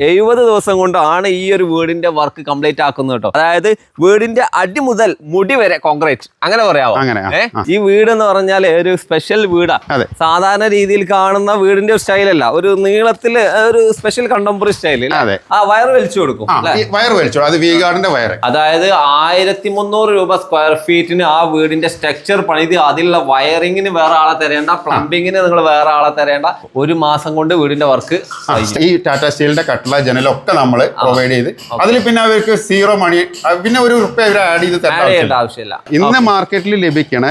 എഴുപത് ദിവസം കൊണ്ടാണ് ഈ ഒരു വീടിന്റെ വർക്ക് കംപ്ലീറ്റ് ആക്കുന്നത് കേട്ടോ അതായത് വീടിന്റെ അടി മുതൽ മുടി വരെ കോൺക്രീറ്റ് അങ്ങനെ പറയാവോ? അങ്ങനെ? ഈ വീട് എന്ന് പറഞ്ഞാൽ ഒരു സ്പെഷ്യൽ വീടാ. സാധാരണ രീതിയിൽ കാണുന്ന വീടിന്റെ ഒരു സ്റ്റൈലല്ല ഒരു നീളത്തിൽ ഒരു സ്പെഷ്യൽ കണ്ടംപററി സ്റ്റൈൽ. ആ വയർ വലിച്ചു കൊടുക്കും വയർ വലിച്ചു. അത് വി ഗാർഡിന്റെ വയർ അതായത് ആയിരത്തി മുന്നൂറ് രൂപ സ്ക്വയർ ഫീറ്റിന് ആ വീടിന്റെ സ്ട്രക്ചർ പണിത് അതിലുള്ള വയറിങ്ങിന് വേറെ ആളെ തരേണ്ട പ്ലംബിങ്ങിന് നിങ്ങൾ വേറെ ആളെ തരേണ്ട ഒരു മാസം കൊണ്ട് വീടിന്റെ വർക്ക് ഈ ടാറ്റ സ്റ്റീലിന്റെ കട്ട്ല ജനലൊക്കെ നമ്മൾ പ്രൊവൈഡ് ചെയ്ത്. അതിൽ പിന്നെ അവർക്ക് സീറോ മണി പിന്നെ ഒരു റുപ്യ അവർ ആഡ് ചെയ്ത് തരേണ്ട ആവശ്യമില്ല. ഇന്ന് മാർക്കറ്റിൽ ലഭിക്കണ.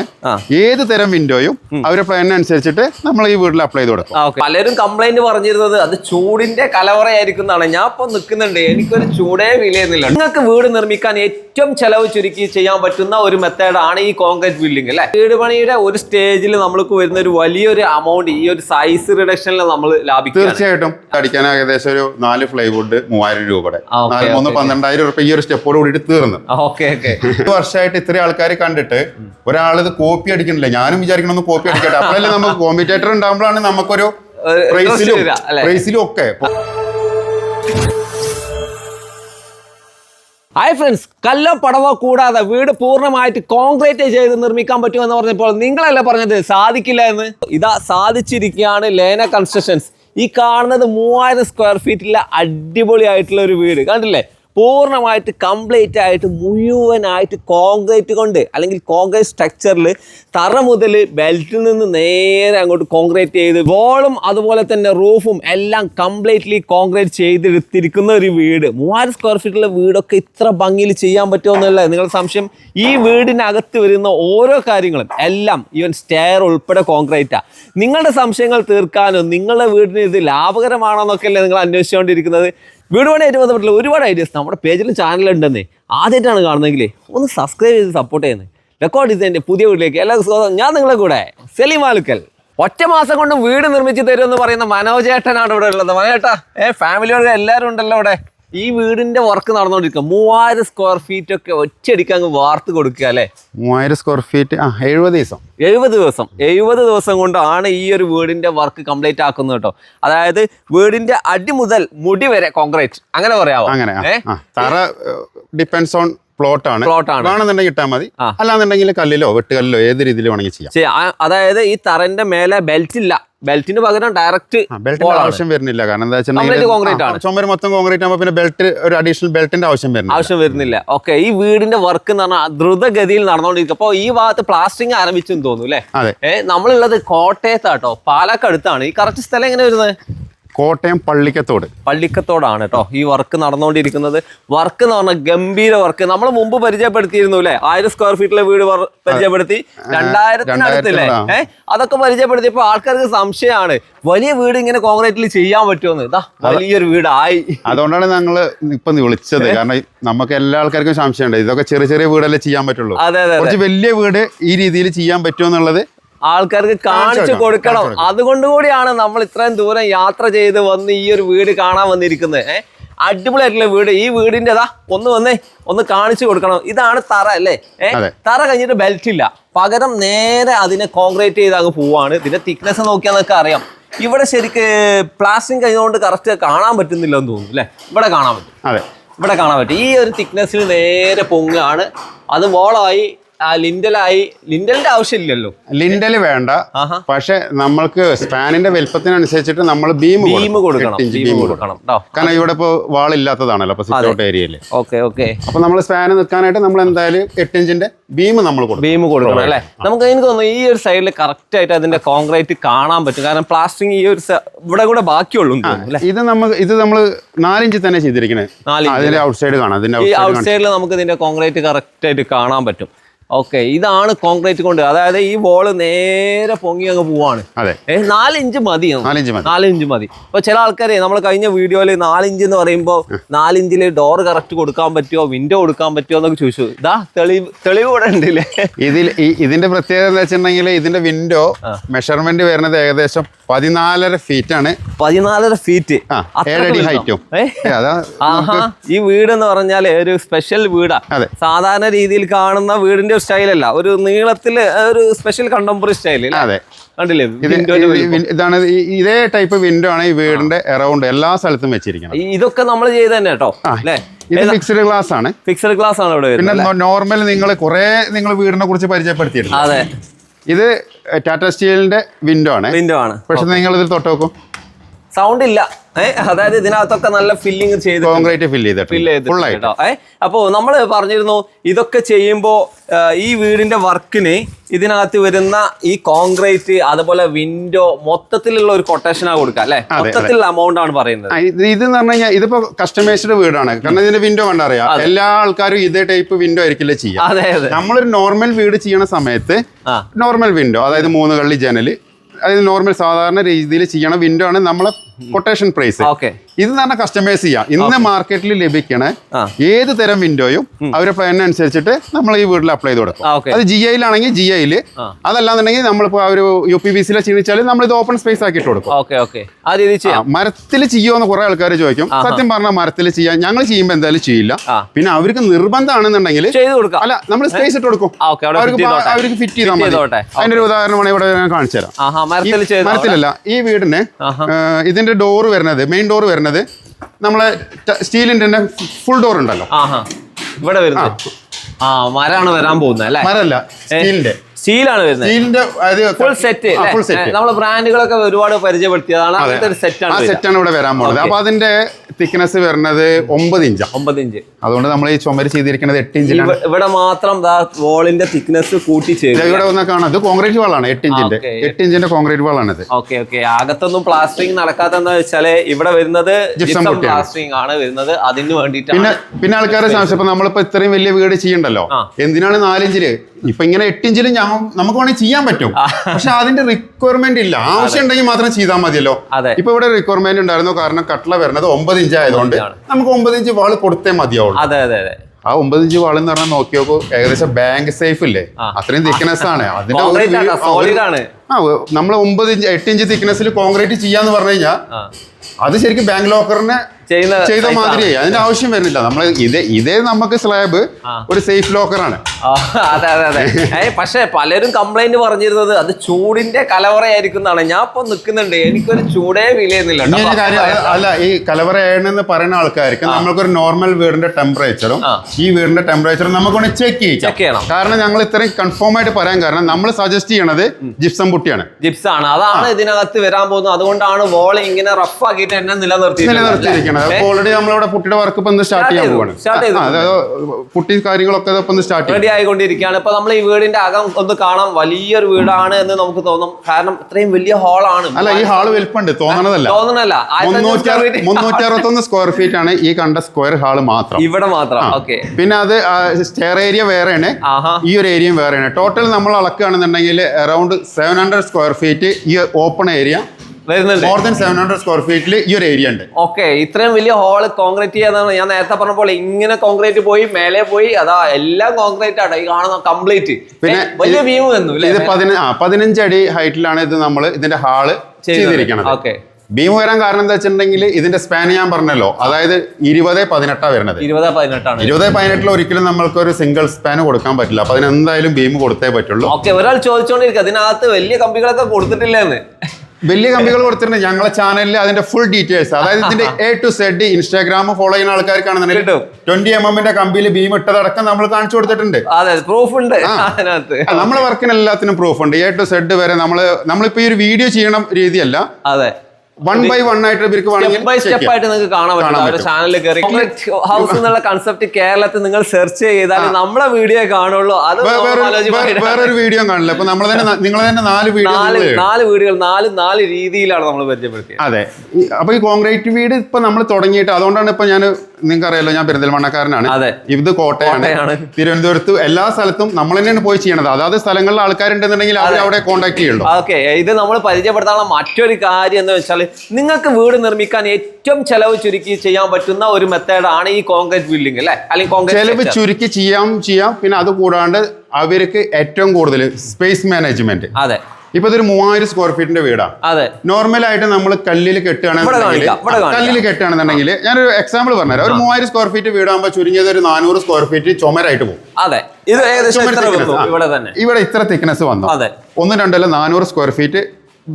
ഏത് തരം വിൻഡോയും അവരുടെ പ്ലാൻ അനുസരിച്ചിട്ട് നമ്മൾ ഈ വീട്ടിൽ അപ്ലൈ ചെയ്ത് കൊടുക്കും. പലരും കംപ്ലൈന്റ് പറഞ്ഞിരുന്നത് അത് ചൂടിന്റെ കലവറയായിരിക്കും എന്നാണ്. ഞാൻ ഇപ്പൊ നിൽക്കുന്നുണ്ട് എനിക്കൊരു ചൂടേ വിലയുന്നില്ല നിങ്ങൾക്ക് വീട് നിർമ്മിക്കാൻ ഏറ്റവും ചെലവ് ചുരുക്കി ചെയ്യാൻ പറ്റുന്ന ഒരു മെത്തേഡാണ് ഈ കോൺക്രീറ്റ് ബിൽഡിംഗ് അല്ലെ? വീട് പണിയുടെ ഒരു സ്റ്റേജിൽ നമ്മൾക്ക് വരുന്ന ഒരു വലിയൊരു അമൗണ്ട് ഈ ഒരു സൈസ് റിഡക്ഷനിൽ നമ്മൾ ലാഭിക്കും തീർച്ചയായിട്ടും. അടിക്കാൻ ഏകദേശം ഒരു നാല് ഫ്ലൈവുഡ് മൂവായിരം രൂപയുടെ. നാല് മൂന്ന് പന്ത്രണ്ടായിരം രൂപ ഈ ഒരു സ്റ്റെപ്പോട് കൂടിയിട്ട് തീർന്നു. ഒരു വർഷമായിട്ട് ഇത്രയും ആൾക്കാർ കണ്ടിട്ട് ഒരാൾ ഇത് കോപ്പി അടിക്കണില്ല. ഞാനും വിചാരിക്കണം ഒന്ന് കോപ്പി അടിക്കട്ടെ. അപ്പോഴല്ലേ നമുക്ക് കോമ്പറ്റേറ്റർ ഉണ്ടാകുമ്പോഴാണ് നമുക്കൊരു പ്രൈസിലും ഒക്കെ. ഹായ് ഫ്രണ്ട്സ് കല്ലോ പടവോ കൂടാതെ വീട് പൂർണമായിട്ട് കോൺക്രീറ്റ് ചെയ്ത് നിർമ്മിക്കാൻ പറ്റുമെന്ന് പറഞ്ഞപ്പോൾ നിങ്ങളല്ലേ പറഞ്ഞത് സാധിക്കില്ല എന്ന്? ഇതാ സാധിച്ചിരിക്കുകയാണ് ലേന കൺസ്ട്രക്ഷൻസ് ഈ കാണുന്നത് മൂവായിരം സ്ക്വയർ ഫീറ്റിലെ അടിപൊളിയായിട്ടുള്ള ഒരു വീട്. കണ്ടില്ലേ? പൂർണമായിട്ട് കംപ്ലീറ്റ് ആയിട്ട് മുഴുവനായിട്ട് കോൺക്രീറ്റ് കൊണ്ട് അല്ലെങ്കിൽ കോൺക്രീറ്റ് സ്ട്രക്ചറിൽ തറ മുതൽ ബെൽറ്റിൽ നിന്ന് നേരെ അങ്ങോട്ട് കോൺക്രീറ്റ് ചെയ്ത് വോളും അതുപോലെ തന്നെ റൂഫും എല്ലാം കംപ്ലീറ്റ്ലി കോൺക്രീറ്റ് ചെയ്തെടുത്തിരിക്കുന്ന ഒരു വീട്. മൂവായിരം സ്ക്വയർ ഫീറ്റുള്ള വീടൊക്കെ ഇത്ര ഭംഗിയിൽ ചെയ്യാൻ പറ്റുമോ നിങ്ങളുടെ സംശയം? ഈ വീടിനകത്ത് വരുന്ന ഓരോ കാര്യങ്ങളും എല്ലാം ഈവൻ സ്റ്റെയർ ഉൾപ്പെടെ കോൺക്രീറ്റാണ് നിങ്ങളുടെ സംശയങ്ങൾ തീർക്കാനും നിങ്ങളുടെ വീടിന് ഇത് ലാഭകരമാണോ എന്നൊക്കെയല്ലേ നിങ്ങൾ അന്വേഷിച്ചുകൊണ്ടിരിക്കുന്നത്? വീട് പണിയായിട്ട് ബന്ധപ്പെട്ടുള്ള ഒരുപാട് ഐഡിയാസ് നമ്മുടെ പേജിലും ചാനലും ഉണ്ടെന്നേ. ആദ്യമായിട്ടാണ് കാണുന്നതെങ്കിൽ ഒന്ന് സബ്സ്ക്രൈബ് ചെയ്ത് സപ്പോർട്ട് ചെയ്യുന്നത് റെക്കോർഡ് ഡിസൈന്റെ പുതിയ വീട്ടിലേക്ക് എല്ലാ സ്വാഗതം. ഞാൻ നിങ്ങളെ കൂടെ സെലിം ആലുക്കൽ. ഒറ്റ മാസം കൊണ്ട് വീട് നിർമ്മിച്ച് തരുമെന്ന് പറയുന്ന മനോജേട്ടനാണ് ഇവിടെ ഉള്ളത്. മനോജേട്ടാ ഏ ഫാമിലിയോട് എല്ലാവരും ഉണ്ടല്ലോ ഇവിടെ. ഈ വീടിന്റെ വർക്ക് നടന്നുകൊണ്ടിരിക്കുക മൂവായിരം സ്ക്വയർ ഫീറ്റ് ഒക്കെ ഒറ്റയടിക്ക് അങ്ങ് വാർത്ത് കൊടുക്കുക അല്ലേ? മൂവായിരം സ്ക്വയർ ഫീറ്റ് ആ എഴുപത് ദിവസം. എഴുപത് ദിവസം. എഴുപത് ദിവസം കൊണ്ടാണ് ഈ ഒരു വീടിന്റെ വർക്ക് കംപ്ലീറ്റ് ആക്കുന്നത് കേട്ടോ. അതായത് വീടിന്റെ അടി മുതൽ മുടി വരെ കോൺക്രീറ്റ് അങ്ങനെ പറയാവോ? അങ്ങനെ ഡിപെൻഡ്സ് ഓൺ പ്ലോട്ട് പ്ലോട്ടാണ്. ആണ്. വേണമെന്നുണ്ടെങ്കിൽ ഇട്ടാൽ മതി. അല്ലാന്നുണ്ടെങ്കിൽ കല്ലിലോ വെട്ടുകല്ലിലോ ഏത് രീതിയിൽ വേണമെങ്കിൽ ചെയ്യാം. അതായത് ഈ തറന്റെ മേലെ ബെൽറ്റ് ഇല്ല. ബെൽറ്റിന് പകരം ഡയറക്റ്റ് ബെൽറ്റിന്റെ ആവശ്യം വരുന്നില്ല. കാരണം എന്താ വെച്ചാൽ കോൺക്രീറ്റ് ആണ്. വെച്ചിട്ടുണ്ടെങ്കിൽ ചുമര് മൊത്തം കോൺക്രീറ്റ് ആകുമ്പോൾ പിന്നെ ബെൽറ്റ് ഒരു അഡീഷണൽ ബെൽറ്റിന്റെ ആവശ്യം വരുന്നില്ല. ആവശ്യം വരുന്നില്ല. ഓക്കെ ഈ വീടിന്റെ വർക്ക് എന്ന് പറഞ്ഞാൽ ദ്രുതഗതിയിൽ നടന്നുകൊണ്ടിരിക്കും അപ്പോൾ ഈ ഭാഗത്ത് പ്ലാസ്റ്റിംഗ് ആരംഭിച്ചെന്ന് തോന്നുന്നു അല്ലേ നമ്മളുള്ളത് കോട്ടയത്താട്ടോ. പാലക്കടുത്താണ് ഈ കറക്റ്റ് സ്ഥലം എങ്ങനെ വരുന്നത്? കോട്ടയം പള്ളിക്കത്തോട്. പള്ളിക്കത്തോടാണ് കേട്ടോ ഈ വർക്ക് നടന്നുകൊണ്ടിരിക്കുന്നത് വർക്ക് എന്ന് പറഞ്ഞാൽ ഗംഭീര വർക്ക് നമ്മൾ മുമ്പ് പരിചയപ്പെടുത്തിയിരുന്നു അല്ലേ ആയിരം സ്ക്വയർ ഫീറ്റിലെ വീട് പരിചയപ്പെടുത്തി. രണ്ടായിരത്തിനടുത്തില്ലേ രണ്ടായിരത്തിനടുത്ത് ഏഹ് അതൊക്കെ പരിചയപ്പെടുത്തിയപ്പോൾ ആൾക്കാർക്ക് സംശയമാണ്. വലിയ വീട് ഇങ്ങനെ കോൺക്രീറ്റിൽ ചെയ്യാൻ പറ്റുമെന്ന് ഇതാ വലിയൊരു വീടായി. അതുകൊണ്ടാണ് ഞങ്ങൾ ഇപ്പൊ വിളിച്ചത്. കാരണം നമുക്ക് എല്ലാ ആൾക്കാർക്കും സംശയമുണ്ട്. ഇതൊക്കെ ചെറിയ ചെറിയ വീടല്ലേ ചെയ്യാൻ പറ്റുള്ളൂ. അതെ അതെ കുറച്ച് വലിയ വീട് ഈ രീതിയിൽ ചെയ്യാൻ പറ്റുമോ എന്നുള്ളത് ആൾക്കാർക്ക് കാണിച്ചു കൊടുക്കണം, അതുകൊണ്ട് കൂടിയാണ് നമ്മൾ ഇത്രയും ദൂരം യാത്ര ചെയ്ത് വന്ന് ഈ ഒരു വീട് കാണാൻ വന്നിരിക്കുന്നത്. ഏഹ് അടിപൊളിയായിട്ടുള്ള വീട്. ഈ വീടിന്റെ അതാ ഒന്ന് വന്നേ ഒന്ന് കാണിച്ചു കൊടുക്കണം. ഇതാണ് തറ അല്ലേ? ഏഹ് തറ കഴിഞ്ഞിട്ട് ബെൽറ്റ് ഇല്ല. പകരം നേരെ അതിനെ കോൺക്രീറ്റ് ചെയ്ത് അങ്ങ് പോവാണ്. ഇതിന്റെ തിക്നെസ് നോക്കിയാൽ നിങ്ങൾക്ക് അറിയാം. ഇവിടെ ശരിക്ക് പ്ലാസ്റ്റിക് കഴിഞ്ഞുകൊണ്ട് കറക്റ്റ് കാണാൻ പറ്റുന്നില്ല എന്ന് തോന്നുന്നു അല്ലേ? ഇവിടെ കാണാൻ പറ്റും. ഇവിടെ കാണാൻ പറ്റും. ഈ ഒരു തിക്നെസ്സിൽ നേരെ പൊങ്ങാണ്. അത് മോളായി ആ ലിൻഡലായി ലിൻഡലിന്റെ ആവശ്യമില്ലല്ലോ. ലിൻഡൽ വേണ്ട. പക്ഷെ നമ്മൾക്ക് സ്പാനിന്റെ വലിപ്പത്തിനനുസരിച്ചിട്ട് നമ്മൾ ബീം ബീം കൊടുക്കണം. ബീം കൊടുക്കണം. കാരണം ഇവിടെ ഇപ്പോൾ വാളില്ലാത്തതാണല്ലോ അപ്പൊ സിറ്റ് ഔട്ട് ഏരിയയിൽ ഓക്കെ ഓക്കെ. അപ്പൊ നമ്മൾ സ്പാന് നിൽക്കാനായിട്ട് നമ്മൾ എന്തായാലും എട്ട് ഇഞ്ചിന്റെ ബീം നമ്മൾ കൊടുക്കും ബീം കൊടുക്കണം അല്ലേ? നമുക്ക് എനിക്ക് തോന്നുന്നു ഈ ഒരു സൈഡിൽ കറക്റ്റ് ആയിട്ട് അതിന്റെ കോൺക്രീറ്റ് കാണാൻ പറ്റും. കാരണം പ്ലാസ്റ്റിക് ഈ ഒരു ഇവിടെ കൂടെ ബാക്കിയുള്ളൂ ഇത് നമ്മൾ ഇത് നമ്മൾ നാലിഞ്ച് തന്നെ inch അതിന്റെ ഔട്ട് സൈഡ് കാണാം അതിന്റെ ഔട്ട് സൈഡിൽ നമുക്ക് ഇതിന്റെ കോൺക്രീറ്റ് കറക്റ്റ് ആയിട്ട് കാണാൻ പറ്റും. ഓക്കെ ഇതാണ് കോൺക്രീറ്റ് കൊണ്ട്. അതായത് ഈ വോൾ നേരെ പൊങ്ങി അങ്ങ് പോവാണ് നാലിഞ്ച് മതി. നാലിഞ്ച് മതി. ഇപ്പൊ ചില ആൾക്കാരെ നമ്മൾ കഴിഞ്ഞ വീഡിയോയിൽ നാലിഞ്ച് എന്ന് പറയുമ്പോൾ നാലിഞ്ചിൽ ഡോർ കറക്റ്റ് കൊടുക്കാൻ പറ്റുമോ വിൻഡോ കൊടുക്കാൻ പറ്റുമോ എന്നൊക്കെ ചോദിച്ചു. ഇതാ തെളിവ് തെളിവ് ഇവിടെ ഉണ്ടല്ലേ ഇതിൽ ഇതിന്റെ പ്രത്യേകത എന്താ വെച്ചിട്ടുണ്ടെങ്കിൽ ഇതിന്റെ വിൻഡോ മെഷർമെന്റ് വരുന്നത് ഏകദേശം പതിനാലര ഫീറ്റ് ആണ്. പതിനാലര ഫീറ്റ് ഏഴടി ഹൈറ്റും ഈ വീട് എന്ന് പറഞ്ഞാൽ ഒരു സ്പെഷ്യൽ വീടാ. സാധാരണ രീതിയിൽ കാണുന്ന വീടിന്റെ സ്റ്റൈലല്ല ഒരു നീളത്തിൽ ഒരു സ്പെഷ്യൽ കണ്ടംപററി സ്റ്റൈൽ അതെ. കണ്ടില്ലേ? ഇതാണ് ഇതേ ടൈപ്പ് വിൻഡോ ആണ് ഈ വീടിന്റെ എറൗണ്ട് എല്ലാ സ്ഥലത്തും വെച്ചിരിക്കുന്നത്. ഇതൊക്കെ നമ്മൾ ചെയ്ത് തന്നെ കേട്ടോ അല്ലേ? ഇത് ഫിക്സഡ് ഗ്ലാസ് ആണ്. ഫിക്സഡ് ഗ്ലാസ് ആണ് ഇവിടെ പിന്നെ നോർമൽ നിങ്ങൾ കുറെ നിങ്ങൾ വീടിനെ കുറിച്ച് പരിചയപ്പെടുത്തിയിട്ടുണ്ട്. അതെ. ഇത് ടാറ്റ സ്റ്റീലിന്റെ വിൻഡോ ആണ്. വിൻഡോ ആണ്. പക്ഷെ നിങ്ങൾ ഇതിൽ തൊട്ട് നോക്കും. സൗണ്ട് ഇല്ല. ഏഹ് അതായത് ഇതിനകത്തൊക്കെ നല്ല ഫില്ലിങ് ചെയ്ത് കോൺക്രീറ്റ് ഫില്ല് ഫില്ല് ചെയ്തിട്ട് ഫുൾ ചെയ്തിട്ടുണ്ട് അപ്പോ നമ്മൾ പറഞ്ഞിരുന്നു ഇതൊക്കെ ചെയ്യുമ്പോൾ ഈ വീടിന്റെ വർക്കിന് ഇതിനകത്ത് വരുന്ന ഈ കോൺക്രീറ്റ് അതുപോലെ വിൻഡോ മൊത്തത്തിലുള്ള ഒരു കൊട്ടേഷനാ കൊടുക്കുക അല്ലെ. മൊത്തത്തിലുള്ള എമൗണ്ട് ആണ് പറയുന്നത്. ഇത് എന്ന് പറഞ്ഞു കഴിഞ്ഞാൽ ഇതിപ്പോ കസ്റ്റമൈസ്ഡ് വീടാണ്. കാരണം ഇതിന്റെ വിൻഡോ കണ്ടറിയാം എല്ലാ ആൾക്കാരും ഇതേ ടൈപ്പ് വിൻഡോ ആയിരിക്കില്ല ചെയ്യുക അതെ നമ്മളൊരു നോർമൽ വീട് ചെയ്യണ സമയത്ത് നോർമൽ വിൻഡോ അതായത് മൂന്ന് കള്ളി ജനൽ അതായത് നോർമൽ സാധാരണ രീതിയിൽ ചെയ്യണ വിൻഡോ ആണ് നമ്മളെ കൊട്ടേഷൻ പ്രൈസ് ഇത് തന്നെ കസ്റ്റമൈസ് ചെയ്യാം. ഇന്ന് മാർക്കറ്റിൽ ലഭിക്കണ. ഏത് തരം വിൻഡോയും അവരുടെ പ്ലാൻ അനുസരിച്ചിട്ട് നമ്മൾ ഈ വീട്ടിൽ അപ്ലൈ ചെയ്ത് കൊടുക്കും. അത് ജി ഐയിലാണെങ്കിൽ ജി ഐയിൽ. അതല്ലാന്നുണ്ടെങ്കിൽ നമ്മളിപ്പോ ഒരു യു പി ബി സിയിലെ ക്ഷണിച്ചാൽ നമ്മൾ ഇത് ഓപ്പൺ സ്പേസ് ആക്കിയിട്ട് കൊടുക്കും. മരത്തിൽ ചെയ്യാം ചെയ്യുമെന്ന് കുറെ ആൾക്കാർ ചോദിക്കും. സത്യം പറഞ്ഞാൽ മരത്തിൽ ചെയ്യാൻ ഞങ്ങൾ ചെയ്യുമ്പോൾ എന്തായാലും ചെയ്യില്ല. പിന്നെ അവർക്ക് നിർബന്ധമാണെന്നുണ്ടെങ്കിൽ അല്ല നമ്മൾ സ്പേസ് ഇട്ട് കൊടുക്കും. അവർക്ക്. അവർക്ക് ഫിറ്റ് ചെയ്താൽ മതി. അതിന്റെ ഒരു ഉദാഹരണമാണ് ഇവിടെ ഞാൻ കാണിച്ചു തരാം. മരത്തിലല്ല ഈ വീടിന് ഇതിന്റെ ഡോർ വരുന്നത് മെയിൻ ഡോർ വരുന്നത് നമ്മളെ സ്റ്റീലിന്റെ തന്നെ ഫുൾ ഡോർ ഉണ്ടല്ലോ. ഇവിടെ വരുന്നത്. ആ മരാണ് വരാൻ പോകുന്നത് അല്ലേ? മരല്ല സ്റ്റീലിന്റെ. സ്റ്റീലാണ് വരുന്നത്. സ്റ്റീലിന്റെ ഫുൾ സെറ്റ് ഫുൾ സെറ്റ് നമ്മളെ ബ്രാൻഡുകളൊക്കെ ഒരുപാട് പരിചയപ്പെടുത്തിയതാണ്. അങ്ങനത്തെ ഒരു സെറ്റ് ആ ആണ് വരുന്നത്. സെറ്റാണ് ഇവിടെ വരാൻ പോകുന്നത്. അപ്പൊ അതിന്റെ തിക്നെസ് വരുന്നത് ഒമ്പത് ഇഞ്ച്. ഒമ്പത് ഇഞ്ച്. അതുകൊണ്ട് നമ്മൾ ഈ ചുമര് ചെയ്തിരിക്കുന്നത് എട്ട് ഇഞ്ച് ഇവിടെ മാത്രം വോളിന്റെ തിക്നെസ് കൂട്ടി ചെയ്ത് ഇവിടെ ഒന്ന് കാണാം. ഇത് കോൺക്രീറ്റ് വാളാണ് എട്ട് ഇഞ്ചിന്റെ. എട്ട് ഇഞ്ചിന്റെ കോൺക്രീറ്റ് വാളാണ് ഇത് ഓക്കെ ഓക്കെ അകത്തൊന്നും പ്ലാസ്റ്ററിംഗ് നടക്കാത്തെന്ന് വെച്ചാൽ ഇവിടെ വരുന്നത് പ്ലാസ്റ്ററിംഗ് ആണ് വരുന്നത്. അതിന് പിന്നെ പിന്നെ ആൾക്കാരെ സംശയം നമ്മളിപ്പോ ഇത്രയും വലിയ വീട് ചെയ്യണ്ടല്ലോ. എന്തിനാണ് നാലിഞ്ചിൽ? ഇപ്പൊ ഇങ്ങനെ എട്ടിഞ്ചിൽ ഞാൻ നമുക്ക് വേണമെങ്കിൽ ചെയ്യാൻ പറ്റും. പക്ഷെ അതിന്റെ റിക്വയർമെന്റ് ഇല്ല. ആവശ്യം ഉണ്ടെങ്കിൽ മാത്രം ചെയ്താൽ മതിയല്ലോ. ഇപ്പൊ ഇവിടെ റിക്വയർമെന്റ് ഉണ്ടായിരുന്നു. കാരണം കട്ട്ള വരുന്നത് ഒമ്പത് ഇഞ്ച് ആയതുകൊണ്ട് നമുക്ക് ഒമ്പത് ഇഞ്ച് വാൾ കൊടുത്തേ മതിയാവുള്ളൂ. അതെ അതെ അതെ. ആ ഒമ്പത് ഇഞ്ച് വാൾ എന്ന് പറഞ്ഞാൽ നോക്കി നോക്കൂ ഏകദേശം ബാങ്ക് സേഫ് ഇല്ലേ. അത്രയും തിക്നെസ് ആണ്. അതിന്റെ ആ, നമ്മൾ ഒമ്പത് ഇഞ്ച് എട്ട് ഇഞ്ച് തിക്നെസ്സിൽ കോൺക്രീറ്റ് ചെയ്യാന്ന് പറഞ്ഞു കഴിഞ്ഞാൽ അത് ശരിക്കും ബാങ്ക് ലോക്കറിനെ ചെയ്ത മാതിരി അതിന്റെ ആവശ്യം വരുന്നില്ല. നമ്മൾ ഇതേ ഇതേ നമുക്ക് സ്ലാബ് ഒരു സേഫ് ലോക്കറാണ് അതെ അതെ അതെ. പക്ഷെ പലരും കംപ്ലൈന്റ് പറഞ്ഞിരുന്നത് അത് ചൂടിന്റെ കലവറയായിരിക്കും എന്നാണ് ഞാൻ ഇപ്പൊ നിൽക്കുന്നുണ്ട് എനിക്കൊരു ചൂടേ ഫീൽ ചെയ്യുന്നില്ല അല്ല ഈ കലവറയാണെന്ന് പറയുന്ന ആൾക്കാർക്ക് നമ്മൾക്കൊരു നോർമൽ വീടിന്റെ ടെമ്പറേച്ചറും ഈ വീടിന്റെ ടെമ്പറേച്ചറും നമുക്കൊന്ന് ചെക്ക് ചെയ്യണം. ചെയ്യാം കാരണം ഞങ്ങൾ ഇത്രയും കൺഫേം ആയിട്ട് പറയാൻ കാരണം നമ്മൾ സജസ്റ്റ് ചെയ്യണത് ജിപ്സം പുട്ടിയാണ്. ജിപ്സാണ് അതാണ് ഇതിനകത്ത് വരാൻ പോകുന്നത്. അതുകൊണ്ടാണ് വോളെ ഇങ്ങനെ റഫ് ആക്കിയിട്ട് എന്നെ നിലനിർത്തി? അപ്പോൾ ഓൾറെഡി നമ്മളിവിടെ പുട്ടിയുടെ വർക്ക് ഇപ്പൊ സ്റ്റാർട്ട് ചെയ്യാൻ. പോവാണ്. പുട്ടി കാര്യങ്ങളൊക്കെ ഇപ്പൊ സ്റ്റാർട്ട് റെഡി ആയിക്കൊണ്ടിരിക്കുകയാണ്. ഇപ്പൊ നമ്മൾ ഈ വീടിന്റെ അകം ഒന്ന് കാണാം. വലിയൊരു വീടാണ് എന്ന് നമുക്ക് തോന്നും. കാരണം ഇത്രയും വലിയ ഹാളാണ് അല്ല ഈ ഹാൾ വലിപ്പുണ്ട് തോന്നണതല്ല. തോന്നണല്ല മുന്നൂറ്റി അറുപത്തൊന്ന് സ്ക്വയർ ഫീറ്റ് ആണ് ഈ കണ്ട സ്ക്വയർ ഹാൾ മാത്രം. ഇവിടെ മാത്രം. ഓക്കെ പിന്നെ അത് സ്റ്റെയർ ഏരിയ വേറെയാണ്. ഈ ഒരു ഏരിയയും വേറെയാണ്. ടോട്ടൽ നമ്മൾ അളക്കുകയാണെന്നുണ്ടെങ്കിൽ around seven hundred square feet ഈ open area more than seven hundred square ഫീറ്റിൽ ഈ ഒരു ഏരിയ ഉണ്ട്. ഓക്കെ ഇത്രയും വലിയ ഹാൾ കോൺക്രീറ്റ് ചെയ്യാന്നാണ് ഞാൻ നേരത്തെ പറഞ്ഞപ്പോൾ ഇങ്ങനെ കോൺക്രീറ്റ് പോയി മേലെ പോയി അതാ എല്ലാം കോൺക്രീറ്റ് ആണ്. ഈ കാണുന്ന കംപ്ലീറ്റ് പിന്നെ വലിയ വ്യൂ വന്നു ഇത് പതിനഞ്ച് അടി ഹൈറ്റിലാണ് ഇത് നമ്മൾ ഇതിന്റെ ഹാൾ ചെയ്തിരിക്കണം ഓക്കെ ഭീമ വരാൻ കാരണം എന്താ വെച്ചിട്ടുണ്ടെങ്കിൽ ഇതിന്റെ സ്പാൻ ഞാൻ പറഞ്ഞല്ലോ. അതായത് ഇരുപത് പതിനെട്ടാ വരുന്നത്. ഇരുപത് പതിനെട്ടാണ്. ഇരുപത് പതിനെട്ടിൽ ഒരിക്കലും നമ്മൾക്ക് ഒരു സിംഗിൾ സ്പാൻ കൊടുക്കാൻ പറ്റില്ല. അപ്പൊ അതിനെന്തായാലും എന്തായാലും ഭീം കൊടുത്തേ പറ്റുള്ളൂ. ഓക്കെ ഒരാൾ ചോദിച്ചോണ്ടിരിക്കും അതിനകത്ത് വലിയ കമ്പികളൊക്കെ കൊടുത്തിട്ടില്ലെന്ന്. വലിയ കമ്പികൾ കൊടുത്തിട്ടുണ്ട്. ഞങ്ങളെ ചാനലിൽ അതിന്റെ ഫുൾ ഡീറ്റെയിൽസ് അതായത് ഇതിന്റെ A to Z Instagram follow ചെയ്യുന്ന ആൾക്കാർക്കാണ് കിട്ടും. ട്വന്റി എം എമ്മിന്റെ കമ്പിയിൽ ഭീം ഇട്ടതടക്കം നമ്മൾ കാണിച്ചു കൊടുത്തിട്ടുണ്ട്. പ്രൂഫ് ഉണ്ട്. നമ്മളെ വർക്കിന് എല്ലാത്തിനും പ്രൂഫ് ഉണ്ട്. എ ടു സെഡ് വരെ നമ്മൾ നമ്മളിപ്പോ ഈ ഒരു വീഡിയോ ചെയ്യണം രീതിയല്ല. അതെ. വൺ ബൈ വൺ ആയിട്ട് ഇവർക്ക് സ്റ്റെപ്പ് ബൈ സ്റ്റെപ്പ് ആയിട്ട് നിങ്ങൾക്ക് കാണാൻ പറ്റും. അവരുടെ ചാനലിൽ കയറി ഹൗസ് എന്നുള്ള കൺസെപ്റ്റ് കേരളത്തിൽ നിങ്ങൾ സെർച്ച് ചെയ്താൽ നമ്മളെ വീഡിയോ കാണുള്ളൂ. അത് വേറൊരു- വീഡിയോ കാണില്ല. അപ്പൊ നമ്മൾ തന്നെ നിങ്ങൾ തന്നെ നാല് വീഡിയോ നാല് വീടുകൾ നാല് നാല് രീതിയിലാണ് നമ്മൾ പരിചയപ്പെടുത്തിയത്. അതെ. അപ്പൊ ഈ കോൺക്രീറ്റ് വീട് ഇപ്പൊ നമ്മൾ തുടങ്ങിയിട്ട് അതുകൊണ്ടാണ് ഇപ്പൊ ഞാൻ നിങ്ങൾക്ക് അറിയാലോ ഞാൻ പെരിന്തൽമണ്ണക്കാരനാണ് അതെ. ഇത് കോട്ടയാണ്. തിരുവനന്തപുരത്ത് എല്ലാ സ്ഥലത്തും നമ്മൾ തന്നെയാണ് പോയി ചെയ്യണത്. അതാത് സ്ഥലങ്ങളിൽ ആൾക്കാരുണ്ടെന്നുണ്ടെങ്കിൽ അവർ അവിടെ കോൺടാക്ട് ചെയ്യുള്ളൂ. ഓക്കെ. ഇത് നമ്മൾ പരിചയപ്പെടുത്താനുള്ള മറ്റൊരു കാര്യം എന്ന് വെച്ചാൽ നിങ്ങൾക്ക് വീട് നിർമ്മിക്കാൻ ഏറ്റവും ചെലവ് ചുരുക്കി ചെയ്യാൻ പറ്റുന്ന ഒരു മെത്തേഡാണ് ഈ കോൺക്രീറ്റ് ബിൽഡിംഗ് അല്ലെ? അല്ലെങ്കിൽ ചെലവ് കോൺക്രീറ്റ് ചുരുക്കി ചെയ്യാം ചെയ്യാം. പിന്നെ അത് കൂടാണ്ട് അവർക്ക് ഏറ്റവും കൂടുതൽ സ്പേസ് മാനേജ്മെന്റ് അതെ. ഇപ്പൊ ഇതൊരു മൂവായിരം സ്ക്വയർ ഫീറ്റിന്റെ വീടാ. അതെ. നോർമൽ ആയിട്ട് നമ്മൾ കല്ലിൽ കെട്ടുകയാണെന്നുണ്ടെങ്കിൽ കാണിക്കാം, ഇവിടെ കാണിക്കാം. കല്ലിൽ കെട്ടുകയാണെന്നുണ്ടെങ്കിൽ ഞാനൊരു എക്സാമ്പിൾ പറഞ്ഞുതരാം. ഒരു മൂവായിരം സ്ക്വയർ ഫീറ്റ് വീടാകുമ്പോൾ ചുരുങ്ങിയത് ഒരു നാനൂറ് സ്ക്വയർ ഫീറ്റ് ചുമരായിട്ട് പോകും. അതെ. ഇത് ഏകദേശം ചുമര് എത്ര thickness, വന്നു ആ. ഇവിടെ തന്നെ. ഇവിടെ ഇത്ര തിക്നെസ് വന്നു. അതെ. ഒന്ന് രണ്ടല്ല നാനൂറ് സ്ക്വയർ ഫീറ്റ്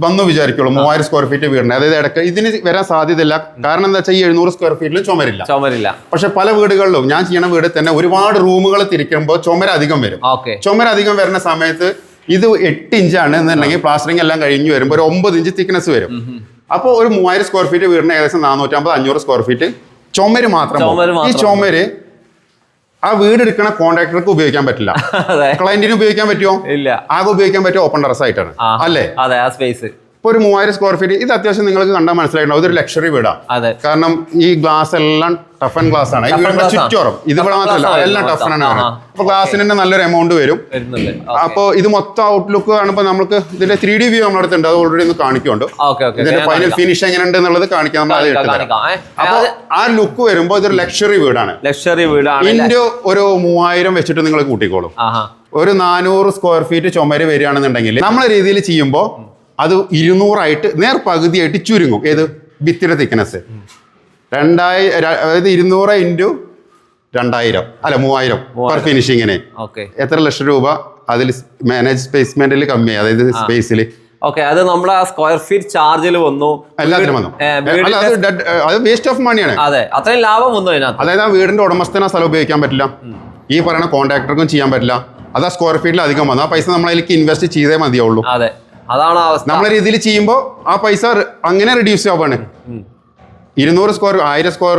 വന്നു വിചാരിക്കുള്ളൂ മൂവായിരം സ്ക്വയർ ഫീറ്റ് വീടിന്. അതായത് ഇടയ്ക്ക് ഇതിന് വരാൻ സാധ്യതയില്ല. കാരണം എന്താ വെച്ചാൽ ഈ എഴുന്നൂറ് സ്ക്വയർ ഫീറ്റിൽ ചുമരില്ല. ചുമരില്ല. പക്ഷെ പല വീടുകളിലും ഞാൻ ചെയ്യണ വീട് തന്നെ ഒരുപാട് റൂമുകൾ തിരിക്കുമ്പോൾ ചുമര അധികം വരും. ചുമര അധികം വരുന്ന സമയത്ത് ഇത് എട്ട് ഇഞ്ചാണ് എന്നുണ്ടെങ്കിൽ പ്ലാസ്റ്ററിംഗ് എല്ലാം കഴിഞ്ഞ് വരുമ്പോൾ ഒരു ഒമ്പത് ഇഞ്ച് തിക്നെസ് വരും. അപ്പോൾ ഒരു മൂവായിരം സ്ക്വയർ ഫീറ്റ് വീടിന് ഏകദേശം നാനൂറ്റമ്പത് അഞ്ഞൂറ് സ്ക്വയർ ഫീറ്റ് ചുമര് മാത്രം. ഈ ചുമര് ആ വീട് എടുക്കുന്ന കോൺട്രാക്ടർക്ക് ഉപയോഗിക്കാൻ പറ്റില്ല. ക്ലയന്റിന് ഉപയോഗിക്കാൻ പറ്റുമോ? ഇല്ല. ആകെ ഉപയോഗിക്കാൻ പറ്റുമോ ഓപ്പൺ ടെറസ് ആയിട്ടാണ്. അല്ലേ? അതെ ആ സ്പേസ് ഇപ്പൊ ഒരു മൂവായിരം സ്ക്വയർ ഫീറ്റ് ഇത് അത്യാവശ്യം നിങ്ങൾക്ക് കണ്ടാൽ മനസ്സിലായിട്ടുണ്ടാവും. ഇതൊരു ലക്ഷറി വീടാ. അതെ. കാരണം ഈ ഗ്ലാസ് എല്ലാം ടഫ് ആൻഡ് ഗ്ലാസ് ആണ്. ചുറ്റോറും ഇത് ഇവിടെ മാത്രമല്ല എല്ലാം ടഫൻ ടഫ് ആണ്. അപ്പൊ ഗ്ലാസിന് തന്നെ നല്ലൊരു എമൗണ്ട് വരും. വരുന്നുണ്ട്. അപ്പൊ ഇത് മൊത്തം ഔട്ട്ലുക്ക് കാണുമ്പോൾ നമുക്ക് ഇതിന്റെ ത്രീ ഡി വ്യൂ നമ്മുടെ അടുത്തുണ്ട് അത് ഓൾറെഡി ഒന്ന് കാണിക്കുന്നുണ്ട്. ഇതിന്റെ ഫൈനൽ ഫിനിഷ് എങ്ങനെയുണ്ട് എന്നുള്ളത് കാണിക്കാൻ നമ്മൾ അത് അപ്പൊ ആ ലുക്ക് വരുമ്പോൾ ഇതൊരു ലക്ഷറി വീടാണ്. ലക്ഷറി വീടാണ് ഇതിന്റെ ഒരു മൂവായിരം വെച്ചിട്ട് നിങ്ങൾ കൂട്ടിക്കോളും. ഒരു നാനൂറ് സ്ക്വയർ ഫീറ്റ് ചുമര് വരികയാണെന്നുണ്ടെങ്കിൽ നമ്മളെ രീതിയിൽ ചെയ്യുമ്പോൾ അത് ഇരുന്നൂറായിട്ട് നേർ പകുതിയായിട്ട് ചുരുങ്ങും. ഏത്? ഭിത്തിയുടെ തിക്നെസ് രണ്ടായി അതായത് ഇരുന്നൂറ് ഇന്റു രണ്ടായിരം. അല്ല മൂവായിരം പെർ ഫിനിഷിങ്ങിന് എത്ര ലക്ഷം രൂപ അതിൽ മാനേജ് സ്പേസ്മെന്റിൽ കമ്മിയായി അതായത് സ്പേസിൽ ഓക്കെ അത് നമ്മുടെ ആ സ്ക്വയർ ഫീറ്റ് ചാർജിൽ വന്നു. എല്ലാത്തിനും വന്നു. അത് വേസ്റ്റ് ഓഫ് മണിയാണ് അതെ അത്രയും ലാഭം വന്നു അതിനകത്ത്. അതായത് ആ വീടിന്റെ ഉടമസ്ഥന സ്ഥലം ഉപയോഗിക്കാൻ പറ്റില്ല. ഈ പറയുന്ന കോൺട്രാക്ടർക്കും ചെയ്യാൻ പറ്റില്ല. അത് ആ സ്ക്വയർ ഫീറ്റിൽ അധികം വന്നു. ആ പൈസ നമ്മൾ അതിലേക്ക് ഇൻവെസ്റ്റ് ചെയ്തേ മതിയാവുള്ളൂ. അതെ. അതാണ് അവസ്ഥ. നമ്മളെ രീതിയിൽ ചെയ്യുമ്പോൾ ആ പൈസ അങ്ങനെ റിഡ്യൂസ് ആവാണ് ഇരുന്നൂറ് സ്ക്വയർ ആയിരം സ്ക്വയർ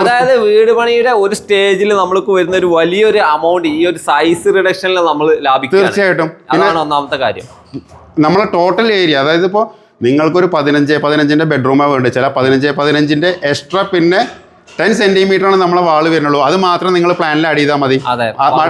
അതായത് വീട് പണിയുടെ ഒരു സ്റ്റേജിൽ നമ്മൾക്ക് വരുന്ന ഒരു വലിയൊരു അമൗണ്ട് ഈ ഒരു സൈസ് റിഡക്ഷനിൽ നമ്മൾ ലാഭിക്കും തീർച്ചയായിട്ടും. അതാണ് ഒന്നാമത്തെ കാര്യം. നമ്മളെ ടോട്ടൽ ഏരിയ അതായത് ഇപ്പോൾ നിങ്ങൾക്കൊരു പതിനഞ്ച് പതിനഞ്ചിന്റെ ബെഡ്റൂമാണ് വേണ്ടത്. ചില പതിനഞ്ച് പതിനഞ്ചിന്റെ എക്സ്ട്രാ പിന്നെ ടെൻ സെന്റിമീറ്റർ ആണ് നമ്മളെ വാൾ വരുന്നുള്ളൂ. അത് മാത്രം നിങ്ങൾ പ്ലാനിൽ ആഡ് ചെയ്താൽ മതി.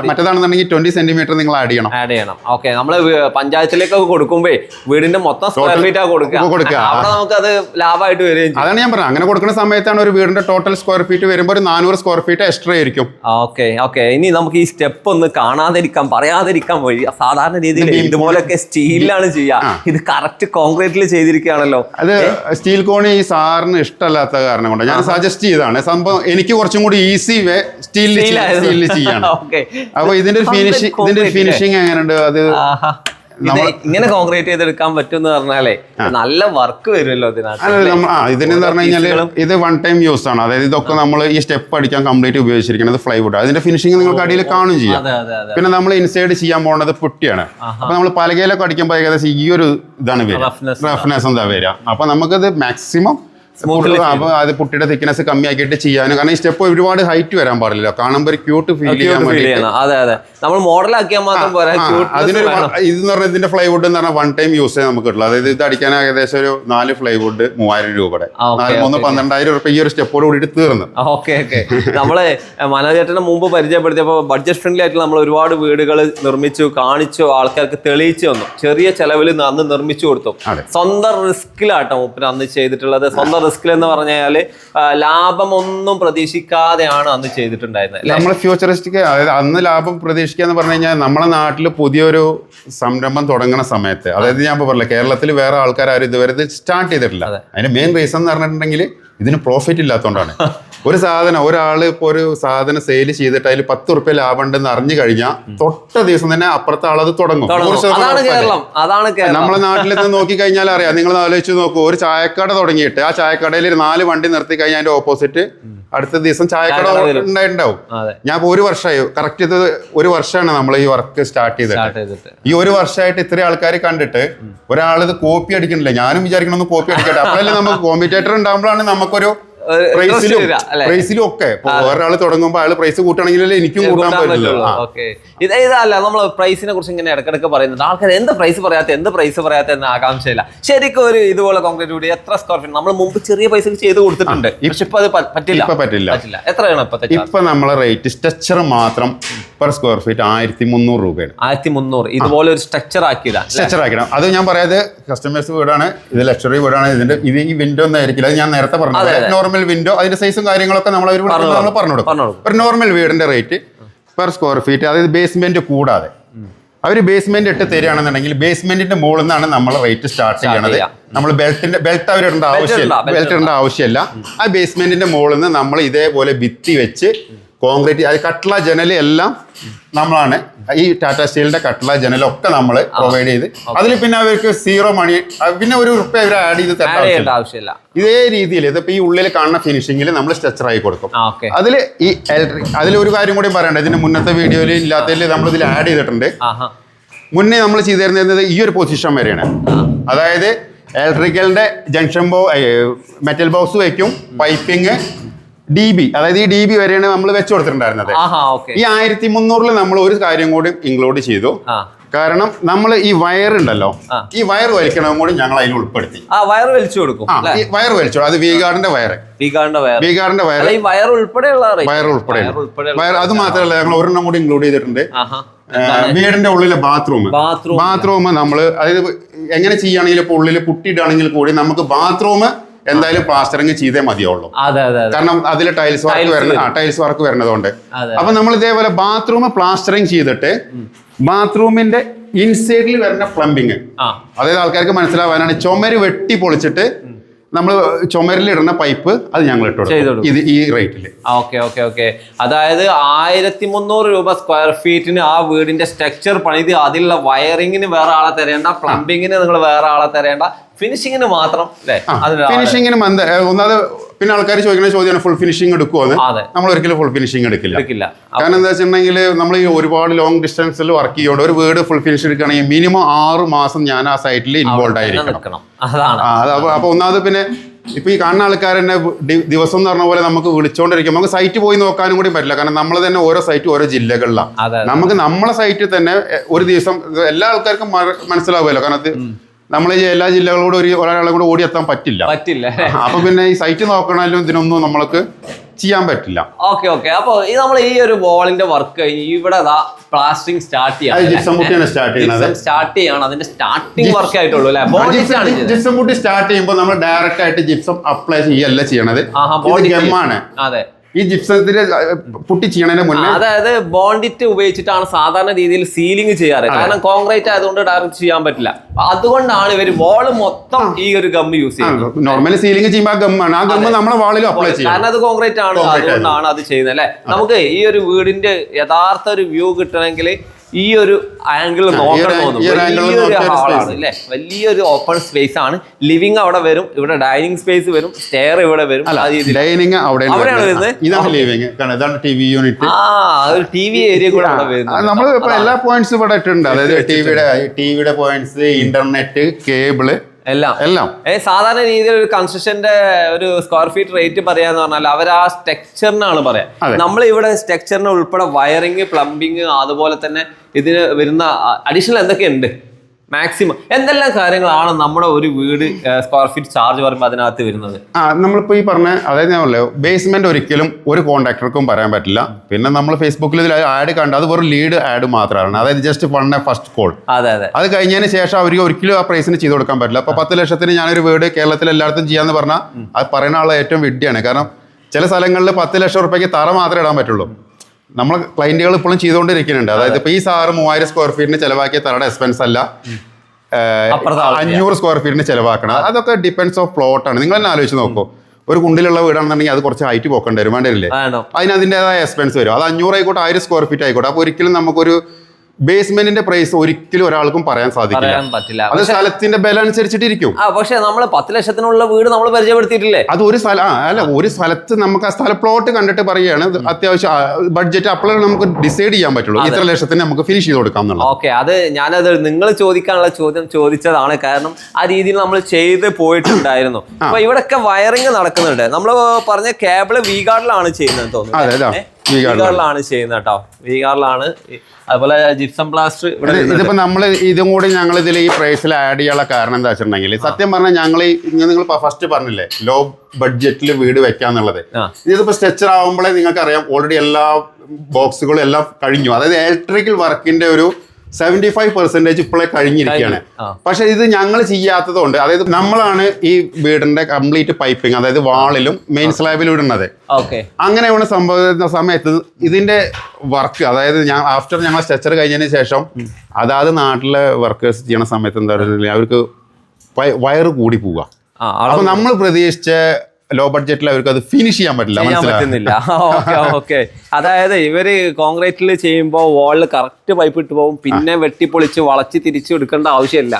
മറ്റേതാണെന്നുണ്ടെങ്കിൽ ട്വന്റി സെന്റിമീറ്റർ നിങ്ങൾ ആഡ് ചെയ്യണം. ആഡ് ചെയ്യണം. ഓക്കെ നമ്മൾ പഞ്ചായത്തിലേക്കൊക്കെ കൊടുക്കുമ്പോ വീടിന്റെ മൊത്തം സ്ക്വയർ ഫീറ്റ് കൊടുക്കുക. അവിടെ നമുക്ക് അത് ലാഭമായിട്ട് വരും അതാണ് ഞാൻ പറഞ്ഞത്. അങ്ങനെ കൊടുക്കുന്ന സമയത്താണ് ഒരു വീടിന്റെ ടോട്ടൽ സ്ക്വയർ ഫീറ്റ് വരുമ്പോൾ ഒരു നാനൂറ് സ്ക്വയർ ഫീറ്റ് എക്സ്ട്രാ ആയിരിക്കും. ഓക്കെ ഓക്കെ ഇനി നമുക്ക് ഈ സ്റ്റെപ്പ് ഒന്ന് കാണാതിരിക്കാൻ പറയാതിരിക്കാൻ വഴി സാധാരണ രീതിയിൽ ഇതുപോലൊക്കെ സ്റ്റീലിലാണ് ചെയ്യുക. ഇത് കറക്റ്റ് കോൺക്രീറ്റിൽ ചെയ്തിരിക്കുകയാണല്ലോ. അത് സ്റ്റീൽ കോണി ഈ സാറിന് ഇഷ്ടമല്ലാത്ത കാരണം കൊണ്ട് ഞാൻ സജസ്റ്റ് ചെയ്താണ് സംഭവം എനിക്ക് കുറച്ചും കൂടി ഈസി വേ സ്റ്റീലിൽ ചെയ്യണം സ്റ്റീലിൽ ചെയ്യാണ്. അപ്പൊ ഇതിന്റെ ഒരു ഫിനിഷിംഗ് ഇതിന്റെ ഒരു ഫിനിഷിംഗ് എങ്ങനെയുണ്ട്? അത് ഇങ്ങനെ കോൺക്രീറ്റ് ചെയ്തെടുക്കാൻ പറ്റും എന്ന് പറഞ്ഞാലേ നല്ല വർക്ക് വരുമല്ലോ ഇതിനെന്ന് പറഞ്ഞു കഴിഞ്ഞാൽ ഇത് വൺ ടൈം യൂസ് ആണ്. അതായത് ഇതൊക്കെ നമ്മൾ ഈ സ്റ്റെപ്പ് അടിക്കാൻ കംപ്ലീറ്റ് ഉപയോഗിച്ചിരിക്കുന്നത് ഫ്ലൈവുഡ് അതിന്റെ ഫിനിഷിംഗ് നിങ്ങൾക്ക് അടിയിൽ കാണും ചെയ്യാം. പിന്നെ നമ്മൾ ഇൻസൈഡ് ചെയ്യാൻ പോകുന്നത് പുട്ടിയാണ്. അപ്പൊ നമ്മൾ പലകയിലൊക്കെ അടിക്കുമ്പോൾ ഏകദേശം ഈ ഒരു ഇതാണ് വരിക. റഫ്നെസ് എന്താ വരിക. അപ്പൊ നമുക്കത് മാക്സിമം Smoothly അപ്പോൾ അത് പുട്ടിയുടെ തിക്നെസ് കമ്മിയാക്കിയിട്ട് ചെയ്യാനും. കാരണം ഈ സ്റ്റെപ്പ് ഒരുപാട് ഹൈറ്റ് വരാൻ പാടില്ല കാണുമ്പോൾ ഒരു ക്യൂട്ട് ഫീൽ ചെയ്യാൻ വേണ്ടി അതെ അതെ. നമ്മൾ മോഡലാക്കിയാൽ മാത്രം പോരാ. അതിനൊരു. ഇത് എന്ന് പറഞ്ഞാൽ ഇതിന്റെ ഫ്ലൈവുഡ് എന്ന് പറഞ്ഞാൽ വൺ ടൈം യൂസ് ചെയ്യാൻ നമുക്ക് കിട്ടുള്ളൂ. അതായത് ഇത് അടിക്കാൻ ഏകദേശം ഒരു നാല് ഫ്ലൈവുഡ് മൂവായിരം രൂപയുടെ നാല് മൂന്ന്. പന്ത്രണ്ടായിരം രൂപ ഈ ഒരു സ്റ്റെപ്പോട് കൂടി തീർന്നു. Okay okay. നമ്മൾ മനോജേട്ടനെ മുമ്പ് പരിചയപ്പെടുത്തിയപ്പോൾ ബഡ്ജറ്റ് ഫ്രണ്ട്ലി ആയിട്ട് നമ്മൾ ഒരുപാട് വീടുകൾ നിർമ്മിച്ചു കാണിച്ചു ആൾക്കാർക്ക് തെളിയിച്ചു തന്നു. ചെറിയ ചെലവിൽ അന്ന് നിർമ്മിച്ചു കൊടുത്തു. സ്വന്തം റിസ്കിലാട്ടോ മൂപ്പര് അന്ന് ചെയ്തിട്ടുള്ളത്. സ്വന്തം റിസ്കിൽ എന്ന് പറഞ്ഞാൽ ലാഭം ഒന്നും പ്രതീക്ഷിക്കാതെയാണ് അന്ന് ചെയ്തിട്ടുണ്ടായിരുന്നത്? നമ്മൾ ഫ്യൂച്ചറിസ്റ്റിക് അതായത് അന്ന് ലാഭം പ്രതീക്ഷിക്കുക എന്ന് പറഞ്ഞു കഴിഞ്ഞാൽ നമ്മുടെ നാട്ടിൽ പുതിയൊരു സംരംഭം തുടങ്ങുന്ന സമയത്ത് അതായത് ഞാൻ ഇപ്പോൾ പറഞ്ഞില്ല കേരളത്തിൽ വേറെ ആൾക്കാർ ആരും ഇതുവരെ ഇത് സ്റ്റാർട്ട് ചെയ്തിട്ടില്ല അതിന്റെ മെയിൻ റീസൺ എന്ന് പറഞ്ഞിട്ടുണ്ടെങ്കിൽ ഇതിന് പ്രോഫിറ്റ് ഇല്ലാത്തതുകൊണ്ടാണ് ഒരു സാധനം ഒരാൾ ഇപ്പോൾ ഒരു സാധനം സെയിൽ ചെയ്തിട്ട് അതിൽ പത്ത് റുപ്യ ലാഭം ഉണ്ടെന്ന് അറിഞ്ഞു കഴിഞ്ഞാൽ തൊട്ട ദിവസം തന്നെ അപ്പുറത്തെ ആളത് തുടങ്ങും. നമ്മളെ നാട്ടിൽ നിന്ന് നോക്കി കഴിഞ്ഞാൽ അറിയാം. നിങ്ങൾ ആലോചിച്ച് നോക്കൂ. ഒരു ചായക്കട തുടങ്ങിയിട്ട് ആ ചായക്കടയിൽ ഒരു നാല് വണ്ടി നിർത്തി കഴിഞ്ഞാൽ അതിന്റെ ഓപ്പോസിറ്റ് അടുത്ത ദിവസം ചായക്കട. ഉണ്ടായിട്ടുണ്ടാവും ഞാൻ ഒരു വർഷമായി. കറക്റ്റ് ഇത് ഒരു വർഷമാണ് നമ്മൾ ഈ വർക്ക് സ്റ്റാർട്ട് ചെയ്തത് ഈ ഒരു വർഷമായിട്ട് ഇത്രയും ആൾക്കാർ കണ്ടിട്ട് ഒരാൾ ഇത് കോപ്പി അടിക്കണില്ല ഞാനും വിചാരിക്കണമെന്ന് കോപ്പി അടിക്കട്ടെ. അപ്പോഴല്ലേ നമുക്ക് കോമ്പറ്റേറ്റർ ഉണ്ടാകുമ്പോഴാണ് നമുക്കൊരു പ്രൈസിലും പ്രൈസിലും ഒക്കെ. വേറൊരാൾ തുടങ്ങുമ്പോൾ അയാൾ പ്രൈസ് കൂട്ടണമെങ്കിലല്ലേ എനിക്കും കൂട്ടാൻ പറ്റില്ല. ഇത് ഇതല്ല നമ്മൾ പ്രൈസിനെ കുറിച്ച് ഇങ്ങനെ ഇടക്കിടക്ക് പറയുന്നുണ്ട് ആൾക്കാർ എന്ത് പ്രൈസ് പറയാത്ത എന്ത് പ്രൈസ് പറയാത്ത എന്ന ആകാംക്ഷയില്ല. ശരിക്കും ഒരു ഇതുപോലെ കോൺക്രീറ്റ് കൂടി എത്ര സ്ക്വയർ ഫീറ്റ് നമ്മൾ മുമ്പ് ചെറിയ പൈസക്ക് ചെയ്ത് കൊടുത്തിട്ടുണ്ട്. പക്ഷെ ഇപ്പൊ അത് പറ്റില്ല. ഇപ്പൊ പറ്റില്ല. പറ്റില്ല. എത്രയാണ് ഇപ്പത്തെ ഇപ്പൊ നമ്മളെ റേറ്റ് സ്ട്രക്ചർ മാത്രം പെർ സ്ക്വയർ ഫീറ്റ് ആയിരത്തി മുന്നൂറ് രൂപയാണ്. ആയിരത്തി മുന്നൂറ്. ഇതുപോലെ ഒരു സ്ട്രക്ചർ ആക്കിയതാണ് സ്ട്രക്ചർ ആക്കണം അത് ഞാൻ പറയാതെ കസ്റ്റമേഴ്സ് വീടാണ് ഇത് ലക്ഷറി വീടാണ് ഇതിന്റെ ഇത് ഈ വിൻഡോ ഒന്നും ആയിരിക്കില്ല. അത് ഞാൻ നേരത്തെ പറഞ്ഞു നോർമൽ വിൻഡോ അതിന്റെ സൈസും കാര്യങ്ങളൊക്കെ നമ്മൾ അവർ നമ്മൾ പറഞ്ഞു കൊടുക്കും. ഒരു നോർമൽ വീടിന്റെ റേറ്റ് പെർ സ്ക്വയർ ഫീറ്റ് അതായത് ബേസ്മെന്റ് കൂടാതെ. അവർ ബേസ്മെന്റ് ഇട്ട് തരികയാണെന്നുണ്ടെങ്കിൽ ബേസ്മെന്റിന്റെ മുകളിൽ നിന്നാണ് നമ്മൾ റേറ്റ് സ്റ്റാർട്ട് ചെയ്യണത്. നമ്മൾ ബെൽറ്റിന്റെ ബെൽറ്റ് അവർ ഇടേണ്ട ആവശ്യമില്ല. ബെൽറ്റ് ഇടേണ്ട ആവശ്യമില്ല. ആ ബേസ്മെന്റിന്റെ മുകളിൽ നിന്ന് നമ്മൾ ഇതേപോലെ ഭിത്തി വെച്ച് കോൺക്രീറ്റ് അത് കട്ട്ള ജനൽ എല്ലാം നമ്മളാണ്. ഈ ടാറ്റ സ്റ്റീലിന്റെ കട്ട്ള ജനലൊക്കെ നമ്മൾ പ്രൊവൈഡ് ചെയ്ത്. അതിൽ പിന്നെ അവർക്ക് സീറോ മണി പിന്നെ ഒരു റുപ്യ അവർ ആഡ് ചെയ്ത് തരേണ്ട ആവശ്യമില്ല. ഇതേ രീതിയിൽ ഇതിപ്പോ ഈ ഉള്ളിൽ കാണുന്ന ഫിനിഷിംഗിൽ നമ്മൾ സ്ട്രക്ചർ ആയി കൊടുക്കും. അതിൽ ഈ ഇലക്ട്രിക് അതിൽ ഒരു കാര്യം കൂടി പറയണ്ട. ഇതിന്റെ മുന്നത്തെ വീഡിയോയിൽ ഇല്ലാത്തതിൽ നമ്മൾ ഇതിൽ ആഡ് ചെയ്തിട്ടുണ്ട്. മുന്നേ നമ്മൾ ചെയ്തിരുന്നത് ഈ ഒരു പൊസിഷൻ വരെയാണ്. അതായത് ഇലക്ട്രിക്കലിന്റെ ജംഗ്ഷൻ ബോ മെറ്റൽ ബോക്സ് വയ്ക്കും പൈപ്പിംഗ് ഡി ബി അതായത് ഈ ഡി ബി വരെയാണ് നമ്മൾ വെച്ചു കൊടുത്തിട്ടുണ്ടായിരുന്നത്. ഈ ആയിരത്തി മുന്നൂറിൽ നമ്മൾ ഒരു കാര്യം കൂടി ഇൻക്ലൂഡ് ചെയ്തു. കാരണം നമ്മൾ ഈ വയർ ഉണ്ടല്ലോ ഈ വയർ വലിക്കണതും കൂടി ഞങ്ങൾ അതിൽ ഉൾപ്പെടുത്തി. ആ വയർ വലിച്ചു കൊടുക്കും വയർ വലിച്ചു അത് വീഗാർഡിന്റെ വയർ വീഗാർഡിന്റെ വയർ വീഗാർഡിന്റെ വയർ ഉൾപ്പെടെയുള്ള. വയർ ഉൾപ്പെടെ വയർ അത് മാത്രമല്ല ഞങ്ങൾ ഒരെണ്ണം കൂടി ഇൻക്ലൂഡ് ചെയ്തിട്ടുണ്ട്. വീടിന്റെ ഉള്ളിലെ ബാത്റൂം. ബാത്റൂം നമ്മൾ അതായത് എങ്ങനെ ചെയ്യുകയാണെങ്കിൽ ഇപ്പോൾ ഉള്ളിൽ പുട്ടിയിടുകയാണെങ്കിൽ കൂടി നമുക്ക് ബാത്റൂം എന്തായാലും പ്ലാസ്റ്ററിങ് ചെയ്തേ മതിയുള്ളൂ കാരണം അതിൽ ടൈൽസ് വർക്ക് വരുന്ന വരും. ടൈൽസ് വർക്ക് വരുന്നതുകൊണ്ട്. അപ്പൊ നമ്മൾ ഇതേപോലെ ബാത്റൂം പ്ലാസ്റ്ററിങ് ചെയ്തിട്ട് ബാത്റൂമിന്റെ ഇൻസൈഡിൽ വരുന്ന പ്ലംബിങ് അതായത് ആൾക്കാർക്ക് മനസ്സിലാവാനാണ്. ചുമര് വെട്ടി പൊളിച്ചിട്ട് നമ്മൾ ചുമരിലിടുന്ന പൈപ്പ് അത് ഞങ്ങൾ ഇട്ടു ഇത് ഈ റേറ്റിൽ ഓക്കെ ഓക്കെ ഓക്കെ. അതായത് ആയിരത്തി മുന്നൂറ് രൂപ സ്ക്വയർ ഫീറ്റിന് ആ വീടിന്റെ സ്ട്രക്ചർ പണിത് അതിലുള്ള വയറിങ്ങിന് വേറെ ആളെ തരേണ്ട പ്ലംബിങ്ങിന് നിങ്ങൾ വേറെ ആളെ തരേണ്ട ഫിനിഷിങ്ങിന് മാത്രം ഫിനിഷിങ്ങിന് ഒന്നാമത് പിന്നെ ആൾക്കാർ ചോദിക്കുന്ന ചോദ്യമാണ് ഫുൾ ഫിനിഷിംഗ് എടുക്കുമോന്ന് അതെ. നമ്മൾ ഒരിക്കലും ഫുൾ ഫിനിഷിംഗ് എടുക്കില്ല. കാരണം എന്താ വെച്ചിട്ടുണ്ടെങ്കിൽ നമ്മൾ ഈ ഒരുപാട് ലോങ് ഡിസ്റ്റൻസിൽ വർക്ക് ചെയ്യുകൊണ്ട് ഒരു വീട് ഫുൾ ഫിനിഷ് എടുക്കുകയാണെങ്കിൽ മിനിമം ആറ് മാസം ഞാൻ ആ സൈറ്റിൽ ഇൻവോൾവ് ആയിരിക്കണം. അപ്പൊ ഒന്നാമത് പിന്നെ ഇപ്പൊ ഈ കാണുന്ന ആൾക്കാർ തന്നെ ദിവസം എന്ന് പറഞ്ഞ പോലെ നമുക്ക് വിളിച്ചോണ്ടിരിക്കും നമുക്ക് സൈറ്റ് പോയി നോക്കാനും കൂടി പറ്റില്ല. കാരണം നമ്മൾ തന്നെ ഓരോ സൈറ്റും ഓരോ ജില്ലകളിലാണ്. നമുക്ക് നമ്മളെ സൈറ്റിൽ തന്നെ ഒരു ദിവസം എല്ലാ ആൾക്കാർക്കും മനസ്സിലാവുമല്ലോ. കാരണം നമ്മൾ എല്ലാ ജില്ലകളോടും ഒരു ഒരാളെ കൂടെ ഓടിയെത്താൻ പറ്റില്ല. പറ്റില്ല. അപ്പൊ പിന്നെ ഈ സൈറ്റ് നോക്കണാലും ഇതിനൊന്നും നമ്മൾക്ക് ചെയ്യാൻ പറ്റില്ല. Okay okay. അപ്പൊ ഈ നമ്മൾ ഈ ഒരു വോളിന്റെ വർക്ക് ഇവിടെ പ്ലാസ്റ്റിംഗ് സ്റ്റാർട്ട് ചെയ്യാം സ്റ്റാർട്ട് ചെയ്യുന്നത് സ്റ്റാർട്ട് ചെയ്യാണ്. അതിന്റെ സ്റ്റാർട്ടിംഗ് വർക്ക് ആയിട്ടുള്ളൂ അല്ലെ? ജിപ്സം കൂട്ടി സ്റ്റാർട്ട് ചെയ്യുമ്പോൾ നമ്മൾ ഡയറക്റ്റ് ആയിട്ട് ജിപ്സം അപ്ലൈ ചെയ്യല്ല ചെയ്യണത്? ഗമ്മാണ് അതെ. ഈ ജിപ്സത്തിന്റെ പുട്ടി ചെയ്യണതിന് മുന്നേ അതായത് ബോണ്ടിറ്റ് ഉപയോഗിച്ചിട്ടാണ് സാധാരണ രീതിയിൽ സീലിംഗ് ചെയ്യാറ്. കാരണം കോൺക്രീറ്റ് ആയതുകൊണ്ട് ഡയറക്റ്റ് ചെയ്യാൻ പറ്റില്ല. അതുകൊണ്ടാണ് ഇവർ വാൾ മൊത്തം ഈ ഒരു ഗം യൂസ് ചെയ്യുന്നത്. നോർമലി സീലിംഗ് ചെയ്യുമ്പോൾ ഗമ്മാണ് ആ ഗമ്മ് നമ്മളെ വാളിലും അപ്ലൈ ചെയ്യും. കാരണം അത് കോൺക്രീറ്റ് ആണ്. അതുകൊണ്ടാണ് അത് ചെയ്യുന്നത് അല്ലെ? നമുക്ക് ഈ ഒരു വീടിന്റെ യഥാർത്ഥ ഒരു വ്യൂ കിട്ടണമെങ്കിൽ ഈ ഒരു ആംഗിൾ നോക്കണം ഹാളാണ് അല്ലേ വലിയൊരു ഓപ്പൺ സ്പേസ് ആണ് ലിവിംഗ് അവിടെ വരും ഇവിടെ ഡൈനിങ് സ്പേസ് വരും സ്റ്റെയർ ഇവിടെ വരും ആ രീതിയിൽ. ഡൈനിങ് അവിടെ അവിടെയാണ് വരുന്നത്? ഇതാണ് ലിവിങ് കാരണം ഇതാണ് ടി വി യൂണിറ്റ് ആ ഒരു ടി വി ഏരിയ കൂടെ അവിടെ വരുന്നത്. നമ്മൾ ഇപ്പൊ എല്ലാ പോയിന്റ്സ് ഇവിടെ അതായത് ടിവിയുടെ ടിവിയുടെ പോയിന്റ്സ് ഇന്റർനെറ്റ് കേബിൾ എല്ലാം. എല്ലാം. സാധാരണ രീതിയിൽ ഒരു കൺസ്ട്രക്ഷന്റെ ഒരു സ്ക്വയർ ഫീറ്റ് റേറ്റ് പറയാന്ന് പറഞ്ഞാൽ അവർ ആ സ്ട്രക്ചറിനാണ് പറയാ. നമ്മൾ ഇവിടെ സ്ട്രക്ചറിന് ഉൾപ്പെടെ വയറിങ് പ്ലംബിങ് അതുപോലെ തന്നെ ഇതിന് വരുന്ന അഡീഷണൽ എന്തൊക്കെയുണ്ട്? മാക്സിമം എന്തെല്ലാം കാര്യങ്ങളാണ് നമ്മുടെ ഒരു വീട് സ്ക്വയർ ഫീറ്റ് ചാർജ് പറയുമ്പോൾ അതിനകത്ത് വരുന്നത്? ആ നമ്മളിപ്പോൾ ഈ പറഞ്ഞ അതായത് ഞാൻ പറഞ്ഞല്ലോ ബേസ്മെന്റ് ഒരിക്കലും ഒരു കോൺട്രാക്ടർക്കും പറയാൻ പറ്റില്ല. പിന്നെ നമ്മൾ ഫേസ്ബുക്കിൽ ഇതിൽ ആഡ് കണ്ട് അത് വെറും ലീഡ് ആഡ് മാത്രമാണ്. അതായത് ജസ്റ്റ് വൺ ഫസ്റ്റ് കോൾ അതെ അതെ. അത് കഴിഞ്ഞതിന് ശേഷം അവർക്ക് ഒരിക്കലും ആ പ്രൈസിന് ചെയ്ത് കൊടുക്കാൻ പറ്റില്ല. അപ്പൊ പത്ത് ലക്ഷത്തിന് ഞാനൊരു വീട് കേരളത്തിൽ എല്ലായിടത്തും ചെയ്യാന്ന് പറഞ്ഞാൽ അത് പറയുന്ന ആളെ ഏറ്റവും വിഡ്ഢിയാണ്. കാരണം ചില സ്ഥലങ്ങളിൽ പത്ത് ലക്ഷം റുപ്യക്ക് തറ മാത്രമേ ഇടാൻ പറ്റുള്ളൂ. നമ്മൾ ക്ലയന്റുകൾ ഇപ്പോഴും ചെയ്തുകൊണ്ടിരിക്കുന്നുണ്ട്. അതായത് ഇപ്പൊ ഈ സാറ് മൂവായിരം സ്ക്വയർ ഫീറ്റിന് ചിലവാക്കിയ തറയുടെ എക്സ്പെൻസ് അല്ല. അഞ്ഞൂറ് സ്ക്വയർ ഫീറ്റിന് ചിലവാക്കണം. അതൊക്കെ ഡിപ്പെൻസ് ഓഫ് പ്ലോട്ട് ആണ്. നിങ്ങൾ തന്നെ ആലോചിച്ച് നോക്കൂ. ഒരു കുണ്ടിലുള്ള വീടാണെന്നുണ്ടെങ്കിൽ അത് കുറച്ച് ഹൈറ്റ് പോക്കേണ്ടി വരും. വേണ്ടി വരില്ലേ വേണം. അതിന് അതിന്റെതായ എക്സ്പെൻസ് വരും. അത് അഞ്ഞൂറ് ആയിക്കോട്ടെ ആയിരം സ്ക്വയർ ഫീറ്റ് ആയിക്കോട്ടെ. അപ്പോൾ ഒരിക്കലും നമുക്കൊരു ബേസ്മെന്റിന്റെ പ്രൈസ് ഒരിക്കലും ഒരാൾക്കും പറയാൻ സാധിക്കില്ല. പറ്റില്ല. അത് സ്ഥലത്തിന്റെ ബലം അനുസരിച്ചിട്ടിരിക്കും. ആ പക്ഷെ നമ്മൾ പത്ത് ലക്ഷത്തിനുള്ള വീട് നമ്മൾ പരിചയപ്പെടുത്തിയിട്ടില്ലേ? അത് ഒരു സ്ഥലം ആ അല്ല ഒരു സ്ഥലത്ത് നമുക്ക് ആ സ്ഥല പ്ലോട്ട് കണ്ടിട്ട് പറയുകയാണ്. അത്യാവശ്യം ബഡ്ജറ്റ് അപ്പോഴും നമുക്ക് ഡിസൈഡ് ചെയ്യാൻ പറ്റുള്ളൂ. ഇത്ര ലക്ഷത്തിന് നമുക്ക് ഫിനിഷ് ചെയ്ത് കൊടുക്കാം എന്നുള്ളത്. ഓക്കെ അത് ഞാനത് നിങ്ങൾ ചോദിക്കാനുള്ള ചോദ്യം ചോദിച്ചതാണ്. കാരണം ആ രീതിയിൽ നമ്മൾ ചെയ്ത് പോയിട്ടുണ്ടായിരുന്നു. അപ്പൊ ഇവിടെയൊക്കെ വയറിങ് നടക്കുന്നുണ്ട്. നമ്മൾ പറഞ്ഞ കേബിൾ വീഗാർഡിലാണ് ചെയ്യുന്നത് തോന്നുന്നു അതെ ഇതാ ഏ? V-guard ലാണ്. വീഗാർഡിലാണ് ചെയ്യുന്നത് കേട്ടോ വീഗാറിലാണ് അതുപോലെ ജിപ്സം പ്ലാസ്റ്റർ ഇവിടെ ഇതിപ്പോ നമ്മൾ ഇതും കൂടി ഞങ്ങൾ ഇതിൽ ഈ പ്രൈസിൽ ആഡ് ചെയ്യാനുള്ള കാരണം എന്താ വെച്ചിട്ടുണ്ടെങ്കിൽ സത്യം പറഞ്ഞാൽ ഞങ്ങൾ ഇങ്ങനെ നിങ്ങൾ ഫസ്റ്റ് പറഞ്ഞില്ലേ ലോ ബഡ്ജറ്റിൽ വീട് വെക്കാന്നുള്ളത്. ഇതിപ്പോ സ്ട്രെച്ചർ ആവുമ്പോഴേ നിങ്ങൾക്ക് അറിയാം ഓൾറെഡി എല്ലാ ബോക്സുകളും എല്ലാം കഴിഞ്ഞു. അതായത് ഇലക്ട്രിക്കൽ വർക്കിന്റെ ഒരു സെവന്റി ഫൈവ് പെർസെന്റേജ് ഇപ്പോഴേ കഴിഞ്ഞിരിക്കുകയാണ്. പക്ഷെ ഇത് ഞങ്ങൾ ചെയ്യാത്തത് കൊണ്ട് അതായത് നമ്മളാണ് ഈ വീടിന്റെ കംപ്ലീറ്റ് പൈപ്പിംഗ് അതായത് വാളിലും മെയിൻ സ്ലാബിലും ഇടുന്നത്. ഓക്കെ. അങ്ങനെയാണ് സംഭവിക്കുന്ന സമയത്ത് ഇതിന്റെ വർക്ക് അതായത് ഞാൻ ആഫ്റ്റർ ഞങ്ങൾ സ്ട്രെച്ചർ കഴിഞ്ഞതിന് ശേഷം അതാത് നാട്ടിലെ വർക്കേഴ്സ് ചെയ്യണ സമയത്ത് എന്താ പറയുക അവർക്ക് വയ- വയറ് കൂടി പോവുക. അപ്പൊ നമ്മൾ പ്രതീക്ഷിച്ച ലോ ബഡ്ജറ്റിൽ അവർക്ക് അത് ഫിനിഷ് ചെയ്യാൻ പറ്റില്ല ചെയ്യാൻ? പറ്റുന്നില്ല. Okay okay. അതായത് ഇവർ കോൺക്രീറ്റിൽ ചെയ്യുമ്പോൾ വാളിൽ കറക്റ്റ് പൈപ്പ് ഇട്ട് പോകും പിന്നെ വെട്ടിപ്പൊളിച്ച് വളച്ച് തിരിച്ചു എടുക്കേണ്ട ആവശ്യമില്ല.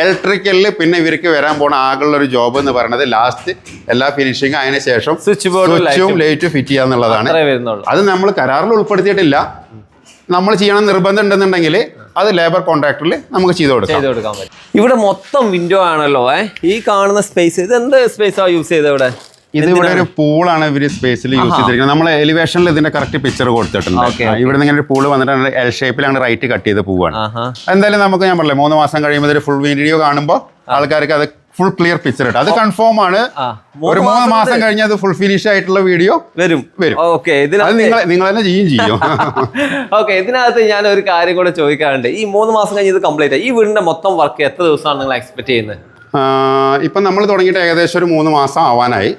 ഇലക്ട്രിക്കലിൽ പിന്നെ ഇവർക്ക് വരാൻ പോണ ആകെയുള്ള ഒരു ജോബ് എന്ന് പറയുന്നത് ലാസ്റ്റ് എല്ലാ ഫിനിഷിംഗ് അതിന് ശേഷം സ്വിച്ച് ബോർഡ് ലൈറ്റ് ഫിറ്റ് ചെയ്യാന്നുള്ളതാണ്. അത്രേ വരുന്നുള്ളൂ. അത് നമ്മൾ കരാറിൽ ഉൾപ്പെടുത്തിയിട്ടില്ല. നമ്മൾ ചെയ്യണം നിർബന്ധം ഉണ്ടെന്നുണ്ടെങ്കിൽ അത് ലേബർ കോൺട്രാക്ടറിൽ നമുക്ക് ചെയ്ത് കൊടുക്കാം. ചെയ്ത് കൊടുക്കാൻ പറ്റും. ഇവിടെ മൊത്തം വിൻഡോ ആണല്ലോ ഏ? ഈ കാണുന്ന സ്പേസ് ഇത് എന്ത് ആ യൂസ് ചെയ്തത് ഇവിടെ? ഇത് ഇവിടെ ഒരു പൂളാണ് ഇവർ സ്പേസിൽ യൂസ് ചെയ്തിരിക്കുന്നത്. നമ്മൾ എലിവേഷനിൽ ഇതിന്റെ കറക്റ്റ് പിക്ചർ കൊടുത്തിട്ടുണ്ട്. ഇവിടെ നിന്ന് ഇങ്ങനെ ഒരു പൂൾ വന്നിട്ട് എൽ ഷേപ്പിലാണ് റൈറ്റ് കട്ട് ചെയ്ത് പോവാണ്. എന്തായാലും നമുക്ക് ഞാൻ പറഞ്ഞില്ലേ മൂന്ന് മാസം കഴിയുമ്പോൾ ഒരു ഫുൾ വീഡിയോ കാണുമ്പോൾ ആൾക്കാർക്ക് അത് ഫുൾ ക്ലിയർ പിക്ചർ ഇട്ട്. അത് കൺഫേം ആണ്. ഒരു മൂന്ന് മാസം കഴിഞ്ഞ് അത് ഫുൾ ഫിനിഷ് ആയിട്ടുള്ള വീഡിയോ വരും. വരും. ഓക്കെ ഇതിനകത്ത് നിങ്ങൾ നിങ്ങൾ തന്നെ ചെയ്യും ചെയ്യും. ഓക്കെ ഇതിനകത്ത് ഞാൻ ഒരു കാര്യം കൂടെ ചോദിക്കാറുണ്ട് ഈ മൂന്ന് മാസം കഴിഞ്ഞ് ഇത് കംപ്ലീറ്റ് ആയി. ഈ വീടിന്റെ മൊത്തം വർക്ക് എത്ര ദിവസമാണ് നിങ്ങൾ എക്സ്പെക്ട് ചെയ്യുന്നത്? ഇപ്പൊ നമ്മൾ തുടങ്ങിയിട്ട് ഏകദേശം ഒരു മൂന്ന് മാസം ആവാനായി.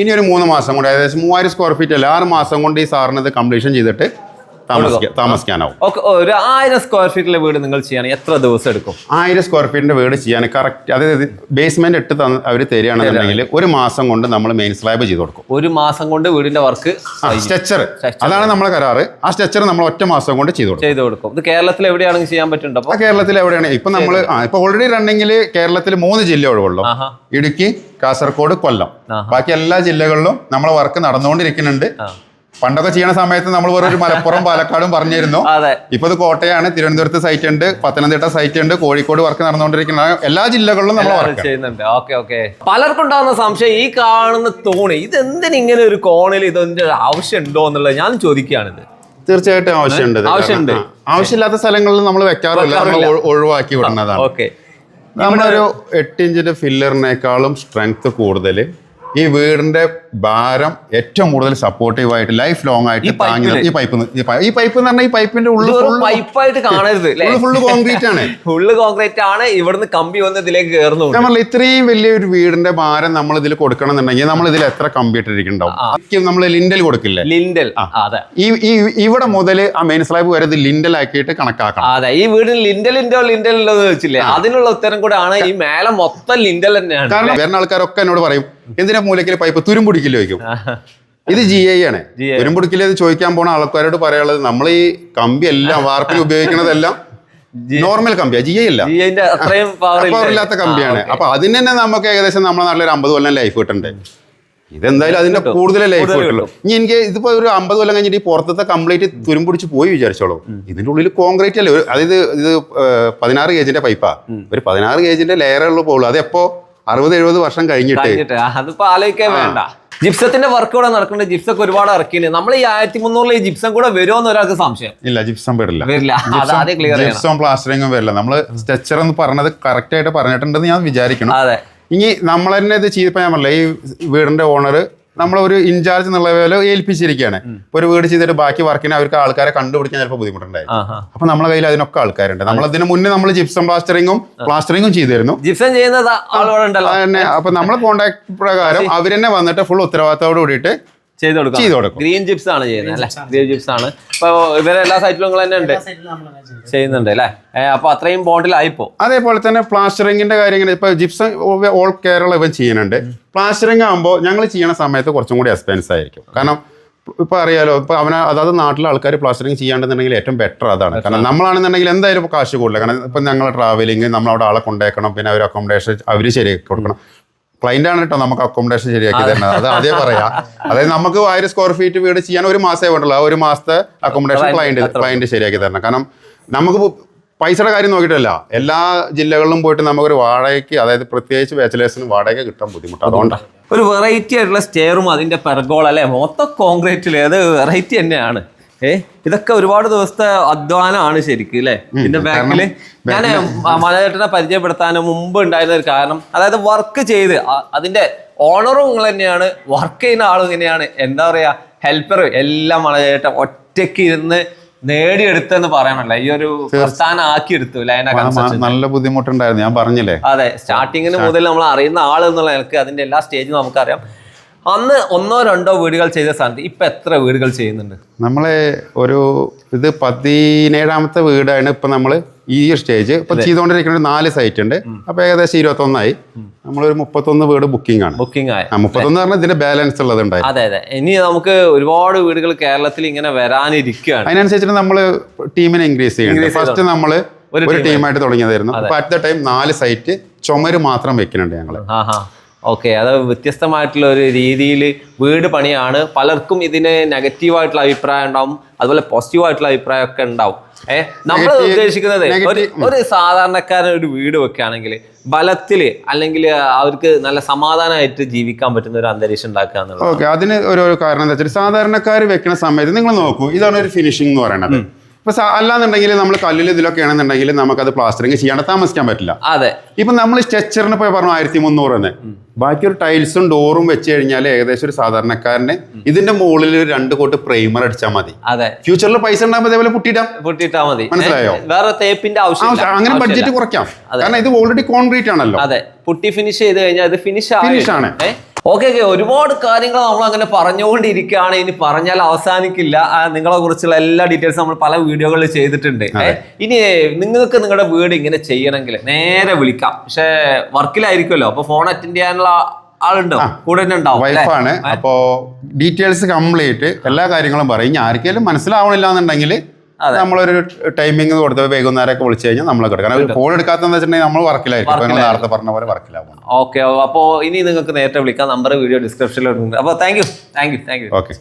ഇനി ഒരു മൂന്ന് മാസം കൊണ്ട് ഏകദേശം മൂവായിരം സ്ക്വയർ ഫീറ്റ് അല്ല ആറ് മാസം കൊണ്ട് ഈ സാറിന് ഇത് കംപ്ലീഷൻ ചെയ്തിട്ട് താമസിക്കാനാവും. ഓക്കെ ഒരു ആയിരം സ്ക്വയർ ഫീറ്റിലെ വീട് നിങ്ങൾ ചെയ്യാൻ എത്ര ദിവസം എടുക്കും? ആയിരം സ്ക്വയർ ഫീറ്റിന്റെ വീട് ചെയ്യാൻ കറക്റ്റ് അതായത് ബേസ്മെന്റ് ഇട്ട് തന്ന് അവർ തരികയാണെന്നുണ്ടെങ്കിൽ ഒരു മാസം കൊണ്ട് നമ്മൾ മെയിൻ സ്ലാബ് ചെയ്ത് കൊടുക്കും. ഒരു മാസം കൊണ്ട് വീടിന്റെ വർക്ക് സ്ട്രെച്ചർ അതാണ് നമ്മളെ കരാറ്. ആ സ്ട്രെച്ചർ നമ്മൾ ഒറ്റ മാസം കൊണ്ട് ചെയ്തു കൊടുക്കും. ചെയ്ത് കൊടുക്കും. ഇത് കേരളത്തിൽ എവിടെയാണെങ്കിൽ ചെയ്യാൻ പറ്റുന്നുണ്ടോ കേരളത്തിൽ എവിടെയാണ് ഇപ്പൊ നമ്മൾ ഇപ്പൊ ഓൾറെഡി റണ്ണിങ്ങിൽ കേരളത്തിൽ മൂന്ന് ജില്ല ഒഴിവുള്ളൂ ഇടുക്കി കാസർഗോഡ് കൊല്ലം. ബാക്കി എല്ലാ ജില്ലകളിലും നമ്മളെ വർക്ക് നടന്നുകൊണ്ടിരിക്കുന്നുണ്ട്. പണ്ടൊക്കെ ചെയ്യണ സമയത്ത് നമ്മൾ വേറൊരു ഒരു മലപ്പുറം പാലക്കാടും പറഞ്ഞിരുന്നു. ഇപ്പൊ ഇത് കോട്ടയാണ് തിരുവനന്തപുരത്ത് സൈറ്റ് ഉണ്ട് പത്തനംതിട്ട സൈറ്റ് ഉണ്ട് കോഴിക്കോട് വർക്ക് നടന്നുകൊണ്ടിരിക്കുന്ന എല്ലാ ജില്ലകളിലും നമ്മൾ ചെയ്യുന്നുണ്ട്. Okay okay. പലർക്കും ഉണ്ടാകുന്ന സംശയം ഈ കാണുന്ന തോണി ഇത് എന്തിന് ഇങ്ങനെ ഒരു കോണിൽ ഇതിന്റെ ആവശ്യം ഉണ്ടോ എന്നുള്ളത് ഞാൻ ചോദിക്കുകയാണിത്. തീർച്ചയായിട്ടും ആവശ്യമുണ്ട്. ആവശ്യമുണ്ട്. ആവശ്യമില്ലാത്ത സ്ഥലങ്ങളിൽ നമ്മൾ വെക്കാറില്ല. നമ്മൾ ഒഴിവാക്കി വിടുന്നതാണ്. ഓക്കെ. നമ്മളൊരു എട്ട് ഇഞ്ചിന്റെ ഫില്ലറിനേക്കാളും സ്ട്രെങ്ത് കൂടുതൽ ഈ വീടിന്റെ ഭാരം ഏറ്റവും കൂടുതൽ സപ്പോർട്ടീവ് ആയിട്ട് ലൈഫ് ലോങ് ആയിട്ട് താങ്ങി ഈ പൈപ്പ് ഈ പൈപ്പ് എന്ന് പറഞ്ഞാൽ ഈ പൈപ്പിന്റെ ഉള്ളിൽ പൈപ്പായിട്ട് കാണരുത് ഫുള്ള് കോൺക്രീറ്റ് ആണ്. ഫുള്ള് കോൺക്രീറ്റ് ആണ് ഇവിടുന്ന് കമ്പി വന്ന് ഇതിലേക്ക് കയറുന്നു ഞാൻ പറഞ്ഞില്ല ഇത്രയും വലിയൊരു വീടിന്റെ ഭാരം നമ്മൾ ഇതിൽ കൊടുക്കണം എന്നുണ്ടെങ്കിൽ നമ്മൾ ഇതിൽ എത്ര കമ്പി ഇട്ടിരിക്കണ്ടാവും നമ്മൾ ലിൻഡൽ കൊടുക്കില്ല ലിൻഡൽ അതെ. ഈ ഇവിടെ മുതൽ ആ മെയിൻ സ്ലാബ് വരെ ഇത് ലിൻഡൽ ആക്കിയിട്ട് കണക്കാക്കണം. അതെ. ഈ വീടിന് ലിൻഡലിന്റെ ഉള്ളത് വെച്ചില്ലേ? അതിനുള്ള ഉത്തരം കൂടെ ആണ് ഈ മേലെ മൊത്തം ലിൻഡൽ തന്നെയാണ് കാരണം വരുന്ന ആൾക്കാരൊക്കെ എന്നോട് പറയും എന്തിനാ മൂലക്കിൽ പൈപ്പ് തുരുമ്പുടിക്കില്ല ചോദിക്കും. ഇത് ജി ഐ ആണ്. തുരുമ്പുടിക്കില്ല ഇത് ചോദിക്കാൻ പോണ ആൾക്കാരോട് പറയാനുള്ളത് നമ്മൾ ഈ കമ്പി എല്ലാം വാർപ്പിൽ ഉപയോഗിക്കുന്നതെല്ലാം നോർമൽ കമ്പിയാ ജി ഐ അല്ല. പവർ ഇല്ലാത്ത കമ്പിയാണ്. അപ്പൊ അതിന് തന്നെ നമുക്ക് ഏകദേശം നമ്മുടെ നാട്ടിൽ ഒരു അമ്പത് കൊല്ലം ലൈഫ് കിട്ടണ്ടേ? ഇതെന്തായാലും അതിന്റെ കൂടുതൽ ലൈഫ് കിട്ടുള്ളൂ. ഇനി എനിക്ക് ഇതിപ്പോ ഒരു അമ്പത് കൊല്ലം കഴിഞ്ഞിട്ട് ഈ പുറത്തത്തെ കംപ്ലീറ്റ് തുരുമ്പുടിച്ച് പോയി വിചാരിച്ചോളൂ. ഇതിന്റെ ഉള്ളിൽ കോൺക്രീറ്റ് അല്ലേ? അതായത് ഇത് പതിനാറ് പതിനാറ് ജിന്റെ പൈപ്പാ ഒരു പതിനാറ് ഗേജിന്റെ ലെയറുള്ള പോകുള്ളൂ അതെപ്പോ? അറുപത് എഴുപത് വർഷം കഴിഞ്ഞിട്ട്. അതിപ്പോ ആലോചിക്കാൻ വേണ്ട. ജിപ്സത്തിന്റെ വർക്ക് ഇവിടെ നടക്കുന്നുണ്ട്. ജിപ്സ് ഒക്കെ ഒരുപാട് ഇറക്കിയിട്ടുണ്ട്. നമ്മൾ ഈ ആയിരത്തി മുന്നൂറിൽ ഈ ജിപ്സം കൂടെ വരുമോ എന്ന് ഒരാൾക്ക് സംശയം. ഇല്ല ജിപ്സം വരില്ല. വരില്ല. ജിപ്സം പ്ലാസ്റ്ററിങ്ങും വരില്ല. നമ്മൾ സ്ട്രെച്ചർ എന്ന് പറഞ്ഞത് കറക്റ്റ് ആയിട്ട് പറഞ്ഞിട്ടുണ്ടെന്ന് ഞാൻ വിചാരിക്കണം അതെ. ഇനി നമ്മൾ തന്നെ ഇത് ചെയ്തപ്പോൾ ഞാൻ പറഞ്ഞില്ല ഈ വീടിന്റെ ഓണർ നമ്മളൊരു ഇൻചാർജ് എന്നുള്ള പോലെ ഏൽപ്പിച്ചിരിക്കുകയാണ്. ഇപ്പൊ ഒരു വീട് ചെയ്തിട്ട് ബാക്കി വർക്കിന് അവർക്ക് ആൾക്കാരെ കണ്ടുപിടിക്കാൻ ചിലപ്പോൾ ബുദ്ധിമുട്ടുണ്ടായി. ആഹാ. അപ്പൊ നമ്മളെ കയ്യിൽ അതിനൊക്കെ ആൾക്കാരുണ്ട്. നമ്മൾ അതിന് മുന്നേ നമ്മൾ ജിപ്സം പ്ലാസ്റ്ററിങ്ങും പ്ലാസ്റ്ററിങ്ങും ചെയ്തിരുന്നു. ജിപ്സം ചെയ്യുന്നത് അപ്പൊ നമ്മളെ കോൺടാക്ട് പ്രകാരം അവരെന്നെ വന്നിട്ട് ഫുൾ ഉത്തരവാദിത്തോട് കൂടിയിട്ട് ചെയ്ത് കൊടുക്കാം ചെയ്ത് കൊടുക്കും. ഗ്രീൻ ജിപ്സ് ആണ് ചെയ്യുന്നത് അല്ലെ? ഗ്രീൻ ജിപ്സ് ആണ്. ഇപ്പൊ ഇവരെ എല്ലാ സൈറ്റിലും നിങ്ങൾ തന്നെ ഉണ്ട്? ചെയ്യുന്നുണ്ട് അല്ലെ? അപ്പൊ അത്രയും ബോണ്ടിലായിപ്പോ അതേപോലെ തന്നെ പ്ലാസ്റ്ററിങ്ങിന്റെ കാര്യങ്ങൾ ഇപ്പൊ ജിപ്സം ഓൾ കേരള ഇവ ചെയ്യുന്നുണ്ട്. പ്ലാസ്റ്ററിങ് ആകുമ്പോൾ ഞങ്ങൾ ചെയ്യണ സമയത്ത് കുറച്ചും കൂടി എക്സ്പെൻസ് ആയിരിക്കും. കാരണം ഇപ്പൊ അറിയാലോ ഇപ്പൊ അവന അതായത് നാട്ടിലെ ആൾക്കാർ പ്ലാസ്റ്ററിങ് ചെയ്യാണ്ടെന്നുണ്ടെങ്കിൽ ഏറ്റവും ബെറ്റർ അതാണ്. കാരണം നമ്മളാണെന്നുണ്ടെങ്കിൽ എന്തായാലും ഇപ്പൊ കാശ് കൂടുതൽ കാരണം ഇപ്പൊ ഞങ്ങൾ ട്രാവലിംഗ് നമ്മൾ അവിടെ ആളെ കൊണ്ടേക്കണം പിന്നെ അവർ അക്കോമഡേഷൻ അവർ ശരിയാക്കി കൊടുക്കണം. ക്ലൈന്റ് ആണ് കേട്ടോ നമുക്ക് അക്കോമഡേഷൻ ശരിയാക്കി തരുന്നത്. അത് അതേ പറയാ. അതായത് നമുക്ക് ആയിരം സ്ക്വയർ ഫീറ്റ് വീട് ചെയ്യാൻ ഒരു മാസമേ വേണ്ടുള്ളൂ. ആ ഒരു മാസത്തെ അക്കോമഡേഷൻ ക്ലൈന്റ് ക്ലൈന്റ് ശരിയാക്കി തരണം. കാരണം നമുക്ക് പൈസയുടെ കാര്യം നോക്കിയിട്ടല്ല. എല്ലാ ജില്ലകളിലും പോയിട്ട് നമുക്കൊരു വാടകയ്ക്ക് അതായത് പ്രത്യേകിച്ച് ബാച്ചിലേഴ്സിന് വാടക കിട്ടാൻ ബുദ്ധിമുട്ടാണ് അതുകൊണ്ടാണ് ഒരു വെറൈറ്റി ആയിട്ടുള്ള സ്റ്റെയറും അതിന്റെ പെർഗോൾ അല്ലെ? മൊത്തം കോൺക്രീറ്റിൽ അത് വെറൈറ്റി തന്നെയാണ്. ഏ? ഇതൊക്കെ ഒരുപാട് ദിവസത്തെ അധ്വാനമാണ് ശരിക്കും അല്ലെ ഇതിന്റെ ബാക്കിൽ ഞാൻ മലചേട്ടനെ പരിചയപ്പെടുത്താൻ മുമ്പ് ഉണ്ടായിരുന്ന ഒരു കാരണം അതായത് വർക്ക് ചെയ്ത് അതിന്റെ ഓണറും നിങ്ങൾ തന്നെയാണ് വർക്ക് ചെയ്യുന്ന ആളും ഇങ്ങനെയാണ്. എന്താ പറയാ ഹെൽപ്പർ എല്ലാം മലചേട്ടൻ ഒറ്റയ്ക്ക് ഇരുന്ന് നേടിയെടുത്തെന്ന് പറയണല്ലോ. ഈ ഒരു പ്രസ്ഥാനം ആക്കിയെടുത്തു ലൈന ആ, കൺസ്ട്രക്ഷൻ നല്ല ബുദ്ധിമുട്ടുണ്ടായിരുന്നു ഞാൻ പറഞ്ഞില്ലേ? അതെ സ്റ്റാർട്ടിങ്ങിന് മുതൽ നമ്മൾ അറിയുന്ന ആൾ എന്നുള്ള നിലയ്ക്ക് അതിന്റെ എല്ലാ സ്റ്റേജും നമുക്കറിയാം. അന്ന് ഒന്നോ രണ്ടോ വീടുകൾ ചെയ്ത സ്ഥാനത്ത് ഇപ്പൊ എത്ര വീടുകൾ ചെയ്യുന്നുണ്ട്? നമ്മളെ ഒരു ഇത് പതിനേഴാമത്തെ വീടാണ് ഇപ്പൊ നമ്മൾ ഈ സ്റ്റേജ് ഇപ്പൊ ചെയ്തുകൊണ്ടിരിക്കുന്ന നാല് സൈറ്റ് ഉണ്ട്. അപ്പൊ ഏകദേശം ഇരുപത്തൊന്നായി. നമ്മളൊരു മുപ്പത്തൊന്ന് വീട് ബുക്കിംഗ് ആണ്. ബുക്കിംഗ് ആയി. മുപ്പത്തൊന്ന് പറഞ്ഞാൽ ഇതിന്റെ ബാലൻസ് ഉള്ളത് അതെ അതെ. ഇനി നമുക്ക് ഒരുപാട് വീടുകൾ കേരളത്തിൽ ഇങ്ങനെ വരാനിരിക്കുകയാണ്. അതിനനുസരിച്ചിട്ട് നമ്മൾ ടീമിനെ ഇൻക്രീസ് ചെയ്യുന്നുണ്ട്. ഫസ്റ്റ് നമ്മൾ ഒരു ടീമായിട്ട് തുടങ്ങിയതായിരുന്നു. അപ്പൊ അറ്റ് ദ ടൈം നാല് സൈറ്റ് ചുമര് മാത്രം വെക്കുന്നുണ്ട് ഞങ്ങൾ. ആഹാ. ഓക്കെ അത് വ്യത്യസ്തമായിട്ടുള്ള ഒരു രീതിയിൽ വീട് പണിയാണ്. പലർക്കും ഇതിന് നെഗറ്റീവായിട്ടുള്ള അഭിപ്രായം ഉണ്ടാവും. അതുപോലെ പോസിറ്റീവ് ആയിട്ടുള്ള അഭിപ്രായം ഒക്കെ ഉണ്ടാവും ഏഹ് നമ്മൾ ഉദ്ദേശിക്കുന്നത് ഒരു ഒരു സാധാരണക്കാരൻ ഒരു വീട് വെക്കുകയാണെങ്കിൽ ബലത്തിൽ അല്ലെങ്കിൽ അവർക്ക് നല്ല സമാധാനമായിട്ട് ജീവിക്കാൻ പറ്റുന്ന ഒരു അന്തരീക്ഷം ഉണ്ടാക്കുക എന്നുള്ളത് ഓക്കെ അതിന് ഒരു ഒരു കാരണം എന്താ വെച്ചാൽ സാധാരണക്കാർ വെക്കുന്ന സമയത്ത് നിങ്ങൾ നോക്കൂ. ഇതാണ് ഒരു ഫിനിഷിംഗ് എന്ന് പറയുന്നത്. ഇപ്പൊ അല്ലാന്നുണ്ടെങ്കിൽ നമ്മൾ കല്ലിൽ ഇതിലൊക്കെ ആണെന്നുണ്ടെങ്കിൽ നമുക്കത് പ്ലാസ്റ്ററിങ് ചെയ്യാണ്ട് താമസിക്കാൻ പറ്റില്ല. അതെ. ഇപ്പൊ നമ്മൾ സ്ട്രെച്ചറിന് പോയി പറഞ്ഞു ആയിരത്തി മുന്നൂറ് എന്ന്. ബാക്കി ഒരു ടൈൽസും ഡോറും വെച്ച് കഴിഞ്ഞാൽ ഏകദേശം ഒരു സാധാരണക്കാരന് ഇതിന്റെ മുകളിൽ ഒരു രണ്ട് കോട്ട് പ്രൈമർ അടിച്ചാൽ മതി. അതെ. ഫ്യൂച്ചറിൽ പൈസ ഉണ്ടാകുമ്പോൾ ഇതേപോലെ പുട്ടിയിട്ടാം? പൊട്ടിയിട്ടാ മതി. മനസ്സിലായോ? വേറെ തേപ്പിന്റെ ആവശ്യം അങ്ങനെ ബഡ്ജറ്റ് കുറയ്ക്കാം. കാരണം ഇത് ഓൾറെഡി കോൺക്രീറ്റ് ആണല്ലോ. അതെ. പുട്ടി ഫിനിഷ് ചെയ്ത് കഴിഞ്ഞാൽ ഫിനിഷ് Finish ആണ്. ഓക്കെ ഓക്കെ ഒരുപാട് കാര്യങ്ങൾ നമ്മൾ അങ്ങനെ പറഞ്ഞുകൊണ്ടിരിക്കുകയാണ്. ഇനി പറഞ്ഞാൽ അവസാനിക്കില്ല. നിങ്ങളെ കുറിച്ചുള്ള എല്ലാ ഡീറ്റെയിൽസും നമ്മൾ പല വീഡിയോകളിൽ ചെയ്തിട്ടുണ്ട്. ഇനി നിങ്ങൾക്ക് നിങ്ങളുടെ വീട് ഇങ്ങനെ ചെയ്യണമെങ്കിൽ നേരെ വിളിക്കാം. പക്ഷെ വർക്കിലായിരിക്കുമല്ലോ. അപ്പൊ ഫോൺ അറ്റൻഡ് ചെയ്യാനുള്ള ആളുണ്ടോ? കൂടെ? വൈഫാണ് അപ്പോ ഡീറ്റെയിൽസ് കംപ്ലീറ്റ് എല്ലാ കാര്യങ്ങളും പറയും. ആർക്കെങ്കിലും മനസ്സിലാവണില്ല എന്നുണ്ടെങ്കിൽ നമ്മളൊരു ടൈമിംഗ് കൊടുത്ത് വൈകുന്നേരം ഒക്കെ വിളിച്ചു കഴിഞ്ഞാൽ നമ്മൾ കിടക്കും. ഫോൺ എടുക്കാത്തെന്ന് വെച്ചിട്ടുണ്ടെങ്കിൽ നമ്മൾ വർക്കിലായിരിക്കും. നിങ്ങൾ നേരത്തെ പറഞ്ഞ പോലെ വർക്കിലാവും ഓക്കെ അപ്പോൾ ഇനി നിങ്ങൾക്ക് നേരത്തെ വിളിക്കാം. നമ്പർ വീഡിയോ ഡിസ്ക്രിപ്ഷനിലുണ്ട് അപ്പോൾ thank you thank you thank you okay